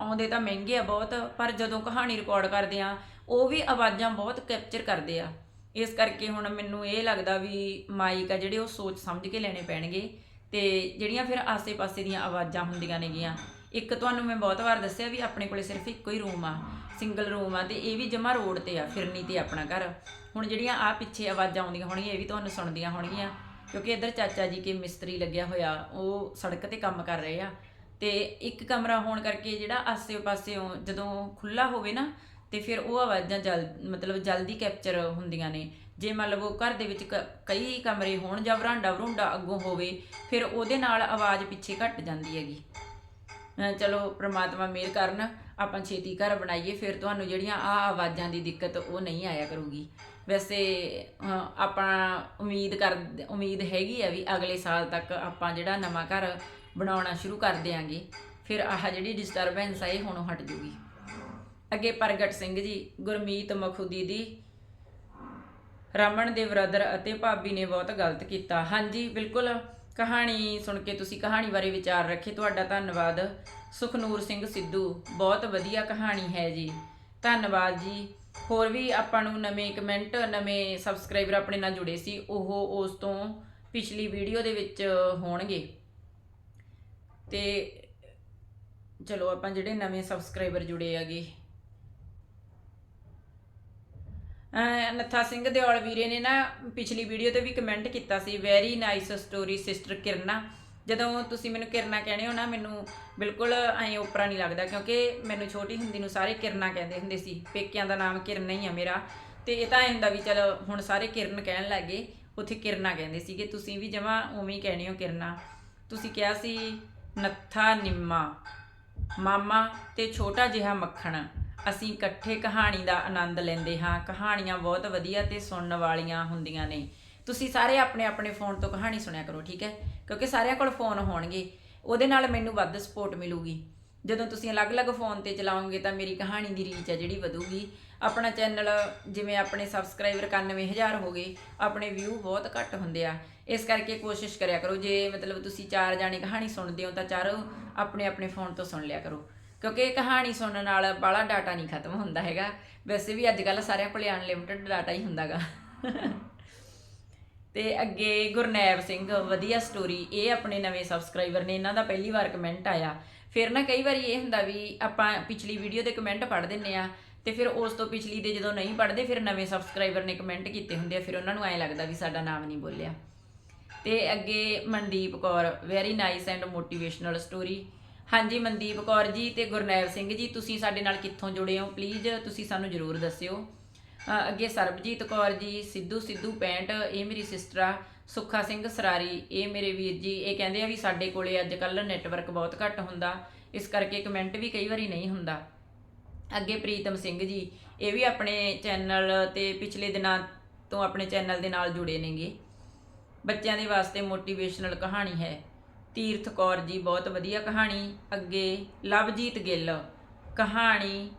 ਆਉਂਦੇ ਤਾਂ ਮਹਿੰਗੇ ਆ ਬਹੁਤ, ਪਰ ਜਦੋਂ ਕਹਾਣੀ ਰਿਕਾਰਡ ਕਰਦੇ ਆ, ਉਹ ਵੀ ਆਵਾਜ਼ਾਂ ਬਹੁਤ ਕੈਪਚਰ ਕਰਦੇ ਆ। ਇਸ ਕਰਕੇ ਹੁਣ ਮੈਨੂੰ ਇਹ ਲੱਗਦਾ ਵੀ ਮਾਈਕ ਆ ਜਿਹੜੇ ਉਹ ਸੋਚ ਸਮਝ ਕੇ ਲੈਣੇ ਪੈਣਗੇ ਤੇ ਜਿਹੜੀਆਂ ਫਿਰ ਆਸੇ-ਪਾਸੇ ਦੀਆਂ ਆਵਾਜ਼ਾਂ ਹੁੰਦੀਆਂ ਨੇਗੀਆਂ, ਇੱਕ ਤੁਹਾਨੂੰ ਮੈਂ ਬਹੁਤ ਵਾਰ ਦੱਸਿਆ ਵੀ ਆਪਣੇ ਕੋਲੇ ਸਿਰਫ ਇੱਕੋ ਹੀ ਰੂਮ ਆ, ਸਿੰਗਲ ਰੂਮ ਆ ਤੇ ਇਹ ਵੀ ਜਮਾ ਰੋਡ ਤੇ ਆ, ਫਿਰਨੀ ਤੇ ਆਪਣਾ ਘਰ। ਹੁਣ ਜਿਹੜੀਆਂ ਆ ਪਿੱਛੇ ਆਵਾਜ਼ਾਂ ਆਉਂਦੀਆਂ ਹੋਣਗੀਆਂ, ਇਹ ਵੀ ਤੁਹਾਨੂੰ ਸੁਣਦੀਆਂ ਹੋਣਗੀਆਂ, ਕਿਉਂਕਿ ਇੱਧਰ ਚਾਚਾ ਜੀ ਕੇ ਮਿਸਤਰੀ ਲੱਗਿਆ ਹੋਇਆ, ਉਹ ਸੜਕ ਤੇ ਕੰਮ ਕਰ ਰਹੇ ਆ। ਤੇ ਇੱਕ ਕਮਰਾ ਹੋਣ ਕਰਕੇ ਜਿਹੜਾ ਆਸੇ-ਪਾਸਿਓਂ ਜਦੋਂ ਖੁੱਲਾ ਹੋਵੇ ਨਾ ਤੇ ਫਿਰ ਉਹ ਆਵਾਜ਼ਾਂ ਜਲ, ਮਤਲਬ ਜਲਦੀ ਕੈਪਚਰ ਹੁੰਦੀਆਂ ਨੇ। ਜੇ ਮੰਨ ਲਵੋ ਘਰ ਦੇ ਵਿੱਚ ਕ- ਕਈ ਕਮਰੇ ਹੋਣ ਜਾਂ ਵਰਾਂਡਾ ਵਰੁੰਡਾ ਅੱਗੋਂ ਹੋਵੇ, ਫਿਰ ਉਹਦੇ ਨਾਲ ਆਵਾਜ਼ ਪਿੱਛੇ ਘਟ ਜਾਂਦੀ ਹੈਗੀ। ਚਲੋ ਪ੍ਰਮਾਤਮਾ ਮਿਹਰ ਕਰਨ, ਆਪਾਂ ਛੇਤੀ ਘਰ ਬਣਾਈਏ, ਫਿਰ ਤੁਹਾਨੂੰ ਜਿਹੜੀਆਂ ਆ ਆਵਾਜ਼ਾਂ ਦੀ ਦਿੱਕਤ ਉਹ ਨਹੀਂ ਆਇਆ ਕਰੂਗੀ। ਵੈਸੇ ਆਪਾਂ ਉਮੀਦ ਕਰ, ਉਮੀਦ ਹੈਗੀ ਆ ਵੀ ਅਗਲੇ ਸਾਲ ਤੱਕ ਆਪਾਂ ਜਿਹੜਾ ਨਵਾਂ ਘਰ ਬਣਾਉਣਾ ਸ਼ੁਰੂ ਕਰ ਦਿਆਂਗੇ। ਫਿਰ ਆਹ ਜਿਹੜੀ ਡਿਸਟਰਬੈਂਸ ਆ, ਇਹ ਹੁਣ ਹਟ ਜੂਗੀ। ਅੱਗੇ ਪ੍ਰਗਟ ਸਿੰਘ ਜੀ, ਗੁਰਮੀਤ ਮਖੂ ਦੀਦੀ, ਰਮਨ ਦੇ ਬ੍ਰਦਰ ਅਤੇ ਭਾਬੀ ਨੇ ਬਹੁਤ ਗਲਤ ਕੀਤਾ। ਹਾਂਜੀ, ਬਿਲਕੁਲ ਕਹਾਣੀ ਸੁਣ ਕੇ ਤੁਸੀਂ ਕਹਾਣੀ ਬਾਰੇ ਵਿਚਾਰ ਰੱਖੇ, ਤੁਹਾਡਾ ਧੰਨਵਾਦ। ਸੁਖਨੂਰ ਸਿੰਘ ਸਿੱਧੂ, ਬਹੁਤ ਵਧੀਆ ਕਹਾਣੀ ਹੈ ਜੀ। ਧੰਨਵਾਦ ਜੀ। ਹੋਰ ਵੀ ਆਪਾਂ ਨੂੰ ਨਵੇਂ ਕਮੈਂਟ, ਨਵੇਂ ਸਬਸਕ੍ਰਾਈਬਰ ਆਪਣੇ ਨਾਲ ਜੁੜੇ ਸੀ, ਉਹ ਉਸ ਤੋਂ ਪਿਛਲੀ ਵੀਡੀਓ ਦੇ ਵਿੱਚ ਹੋਣਗੇ। ਤੇ ਚਲੋ ਆਪਾਂ ਜਿਹੜੇ ਨਵੇਂ ਸਬਸਕ੍ਰਾਈਬਰ ਜੁੜੇ ਹੈਗੇ ਨੱਥਾ ਸਿੰਘ ਦਿਓਲ ਵੀਰੇ ਨੇ ਨਾ ਪਿਛਲੀ ਵੀਡੀਓ ਤੇ ਵੀ ਕਮੈਂਟ ਕੀਤਾ ਸੀ very nice story sister Kirna. ਜਦੋਂ ਤੁਸੀਂ ਮੈਨੂੰ ਕਿਰਨਾ ਕਹਿੰਦੇ ਹੋ ਨਾ, ਮੈਨੂੰ ਬਿਲਕੁਲ ਐਂ ਉਪਰਾ ਨਹੀਂ ਲੱਗਦਾ, ਕਿਉਂਕਿ ਮੈਨੂੰ ਛੋਟੀ ਹੁੰਦੀ ਨੂੰ ਸਾਰੇ ਕਿਰਨਾ ਕਹਿੰਦੇ ਹੁੰਦੇ ਸੀ। ਪੇਕਿਆਂ ਦਾ ਨਾਮ ਕਿਰਨਾ ਹੀ ਆ ਮੇਰਾ। ਤੇ ਇਹ ਤਾਂ ਐਂ ਹੁੰਦਾ ਵੀ ਚਲ ਹੁਣ ਸਾਰੇ ਕਿਰਨ ਕਹਿਣ ਲੱਗੇ ਉੱਥੇ ਕਿਰਨਾ ਕਹਿੰਦੇ ਸੀਗੇ। ਤੁਸੀਂ ਵੀ ਜਮਾ ਉਵੇਂ ਹੀ ਕਹਿਣੇ ਹੋ ਕਿਰਨਾ। ਤੁਸੀਂ ਕਿਹਾ ਸੀ, ਨੱਥਾ ਨਿੰਮਾ, ਮਾਮਾ ਤੇ ਛੋਟਾ ਜਿਹਾ ਮੱਖਣ। ਅਸੀਂ ਇਕੱਠੇ ਕਹਾਣੀ ਦਾ ਆਨੰਦ ਲੈਂਦੇ ਹਾਂ। ਕਹਾਣੀਆਂ ਬਹੁਤ ਵਧੀਆ ਤੇ ਸੁਣਨ ਵਾਲੀਆਂ ਹੁੰਦੀਆਂ ਨੇ। ਤੁਸੀਂ ਸਾਰੇ ਆਪਣੇ ਆਪਣੇ ਫੋਨ ਤੋਂ ਕਹਾਣੀ ਸੁਣਿਆ ਕਰੋ, ਠੀਕ ਹੈ? ਕਿਉਂਕਿ ਸਾਰਿਆਂ ਕੋਲ ਫੋਨ ਹੋਣਗੇ। ਉਹਦੇ ਨਾਲ ਮੈਨੂੰ ਵੱਧ ਸਪੋਰਟ ਮਿਲੂਗੀ। ਜਦੋਂ ਤੁਸੀਂ ਅਲੱਗ-ਅਲੱਗ ਫੋਨ ਤੇ ਚਲਾਓਗੇ ਤਾਂ ਮੇਰੀ ਕਹਾਣੀ ਦੀ ਰੀਚ ਹੈ ਜਿਹੜੀ ਵਧੂਗੀ। ਆਪਣਾ ਚੈਨਲ ਜਿਵੇਂ ਆਪਣੇ ਸਬਸਕ੍ਰਾਈਬਰ 91000 ਹੋ ਗਏ, ਆਪਣੇ ਵਿਊ ਬਹੁਤ ਘੱਟ ਹੁੰਦੇ ਆ। ਇਸ ਕਰਕੇ ਕੋਸ਼ਿਸ਼ ਕਰਿਆ ਕਰੋ। ਜੇ ਮਤਲਬ ਤੁਸੀਂ ਚਾਰ ਜਾਣੇ ਕਹਾਣੀ ਸੁਣਦੇ ਹੋ ਤਾਂ ਚਾਰੋਂ ਆਪਣੇ ਆਪਣੇ ਫੋਨ ਤੋਂ ਸੁਣ ਲਿਆ ਕਰੋ। ਕਿਉਂਕਿ ਕਹਾਣੀ ਸੁਣਨ ਨਾਲ ਬਾਹਲਾ ਡਾਟਾ ਨਹੀਂ ਖਤਮ ਹੁੰਦਾ ਹੈਗਾ। ਵੈਸੇ ਵੀ ਅੱਜ ਕੱਲ ਸਾਰਿਆਂ ਕੋਲੇ ਅਨਲਿਮਿਟਿਡ ਡਾਟਾ ਹੀ ਹੁੰਦਾਗਾ। ਤੇ ਅੱਗੇ ਗੁਰਨੈਬ ਸਿੰਘ, ਵਧੀਆ ਸਟੋਰੀ ਇਹ ਆਪਣੇ ਨਵੇਂ ਸਬਸਕ੍ਰਾਈਬਰ ਨੇ, ਇਹਨਾਂ ਦਾ ਪਹਿਲੀ ਵਾਰ ਕਮੈਂਟ ਆਇਆ। ਫਿਰ ਨਾ ਕਈ ਵਾਰੀ ਇਹ ਹੁੰਦਾ ਵੀ ਆਪਾਂ ਪਿਛਲੀ ਵੀਡੀਓ ਦੇ ਕਮੈਂਟ ਪੜ੍ਹ ਦਿੰਨੇ ਆ, ਤੇ ਫਿਰ ਉਸ ਤੋਂ ਪਿਛਲੀ ਦੇ ਜਦੋਂ ਨਹੀਂ ਪੜ੍ਹਦੇ, ਫਿਰ ਨਵੇਂ ਸਬਸਕ੍ਰਾਈਬਰ ਨੇ ਕਮੈਂਟ ਕੀਤੇ ਹੁੰਦੇ ਆ, ਫਿਰ ਉਹਨਾਂ ਨੂੰ ਐਂ ਲੱਗਦਾ ਵੀ ਸਾਡਾ ਨਾਮ ਨਹੀਂ ਬੋਲਿਆ। ਤੇ ਅੱਗੇ Mandeep Kaur very nice and motivational story ਹਾਂਜੀ, ਮਨਦੀਪ ਕੌਰ ਜੀ ਤੇ ਗੁਰਨੈਵ ਸਿੰਘ ਜੀ, ਤੁਸੀਂ ਸਾਡੇ ਨਾਲ ਕਿੱਥੋਂ ਜੁੜੇ ਹੋ? ਪਲੀਜ਼ ਤੁਸੀਂ ਸਾਨੂੰ ਜਰੂਰ ਦੱਸਿਓ। ਅੱਗੇ ਸਰਬਜੀਤ ਕੌਰ ਜੀ, ਸਿੱਧੂ ਸਿੱਧੂ ਪੈਂਟ, ਇਹ ਮੇਰੀ ਸਿਸਟਰ ਆ, ਸੁੱਖਾ ਸਿੰਘ ਸਰਾਰੀ, ਇਹ ਮੇਰੇ ਵੀਰ ਜੀ, ਇਹ ਕਹਿੰਦੇ ਆ ਵੀ ਸਾਡੇ ਕੋਲੇ ਅੱਜ ਕੱਲ ਨੈਟਵਰਕ ਬਹੁਤ ਘੱਟ ਹੁੰਦਾ, ਇਸ ਕਰਕੇ ਕਮੈਂਟ ਵੀ ਕਈ ਵਾਰੀ ਨਹੀਂ ਹੁੰਦਾ। ਅੱਗੇ ਪ੍ਰੀਤਮ ਸਿੰਘ ਜੀ, ਇਹ ਵੀ ਆਪਣੇ ਚੈਨਲ ਤੇ ਪਿਛਲੇ ਦਿਨਾਂ ਤੋਂ ਆਪਣੇ ਚੈਨਲ ਦੇ ਨਾਲ ਜੁੜੇ ਨੇਗੇ। ਬੱਚਿਆਂ ਦੇ ਵਾਸਤੇ ਮੋਟੀਵੇਸ਼ਨਲ ਕਹਾਣੀ ਹੈ। ਤੀਰਥ ਕੌਰ ਜੀ, ਬਹੁਤ ਵਧੀਆ ਕਹਾਣੀ, ਅੱਗੇ ਲਵਜੀਤ ਗਿੱਲ, ਕਹਾਣੀ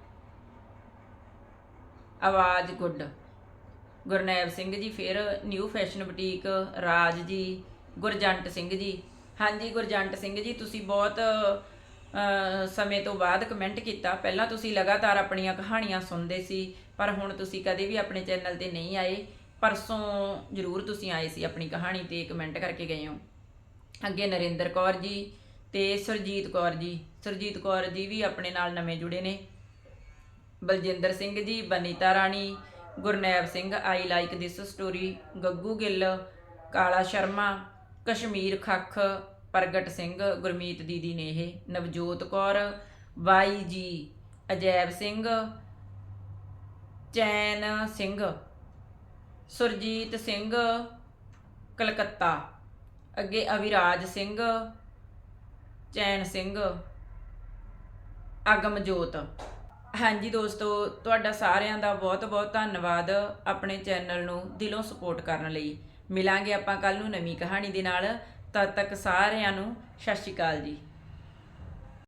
ਆਵਾਜ਼ ਗੁੱਡ। ਗੁਰਨੈਬ ਸਿੰਘ ਜੀ, ਫਿਰ new fashion boutique Raj ji, Gurjant Singh ji. ਹਾਂਜੀ, ਗੁਰਜੰਟ ਸਿੰਘ ਜੀ, ਤੁਸੀਂ ਬਹੁਤ ਸਮੇਂ ਤੋਂ ਬਾਅਦ ਕਮੈਂਟ ਕੀਤਾ। ਪਹਿਲਾਂ ਤੁਸੀਂ ਲਗਾਤਾਰ ਆਪਣੀਆਂ ਕਹਾਣੀਆਂ ਸੁਣਦੇ ਸੀ, ਪਰ ਹੁਣ ਤੁਸੀਂ ਕਦੇ ਵੀ ਆਪਣੇ ਚੈਨਲ ਤੇ ਨਹੀਂ ਆਏ। ਪਰਸੋਂ ਜ਼ਰੂਰ ਤੁਸੀਂ ਆਏ ਸੀ ਆਪਣੀ ਕਹਾਣੀ ਤੇ ਕਮੈਂਟ ਕਰਕੇ ਗਏ ਹੋ। ਅੱਗੇ ਨਰਿੰਦਰ ਕੌਰ ਜੀ ਤੇ ਸਰਜੀਤ ਕੌਰ ਜੀ। ਸਰਜੀਤ ਕੌਰ ਜੀ ਵੀ ਆਪਣੇ ਨਾਲ ਨਵੇਂ ਜੁੜੇ ਨੇ। Baljinder Singh ji, Banita Rani, Gurnaib Singh, I like this story, Gaggu Gill, Kala Sharma, Kashmir Khakh, ਪ੍ਰਗਟ ਸਿੰਘ, ਗੁਰਮੀਤ ਦੀਦੀ ਨੇ ਇਹ। ਨਵਜੋਤ ਕੌਰ, ਵਾਈ ਜੀ, ਅਜੈਬ ਸਿੰਘ, ਚੈਨ ਸਿੰਘ, ਸੁਰਜੀਤ ਸਿੰਘ, ਕਲਕੱਤਾ। ਅੱਗੇ ਅਵਿਰਾਜ ਸਿੰਘ, ਚੈਨ ਸਿੰਘ, ਅਗਮਜੋਤ। ਹਾਂਜੀ ਦੋਸਤੋ, ਤੁਹਾਡਾ ਸਾਰਿਆਂ ਦਾ ਬਹੁਤ-ਬਹੁਤ ਧੰਨਵਾਦ ਆਪਣੇ ਚੈਨਲ ਨੂੰ ਦਿਲੋਂ ਸਪੋਰਟ ਕਰਨ ਲਈ। ਮਿਲਾਂਗੇ ਆਪਾਂ ਕੱਲ ਨੂੰ ਨਵੀਂ ਕਹਾਣੀ ਦੇ ਨਾਲ। ਤਦ ਤੱਕ ਸਾਰਿਆਂ ਨੂੰ ਸਤਿ ਸ਼੍ਰੀ ਅਕਾਲ ਜੀ।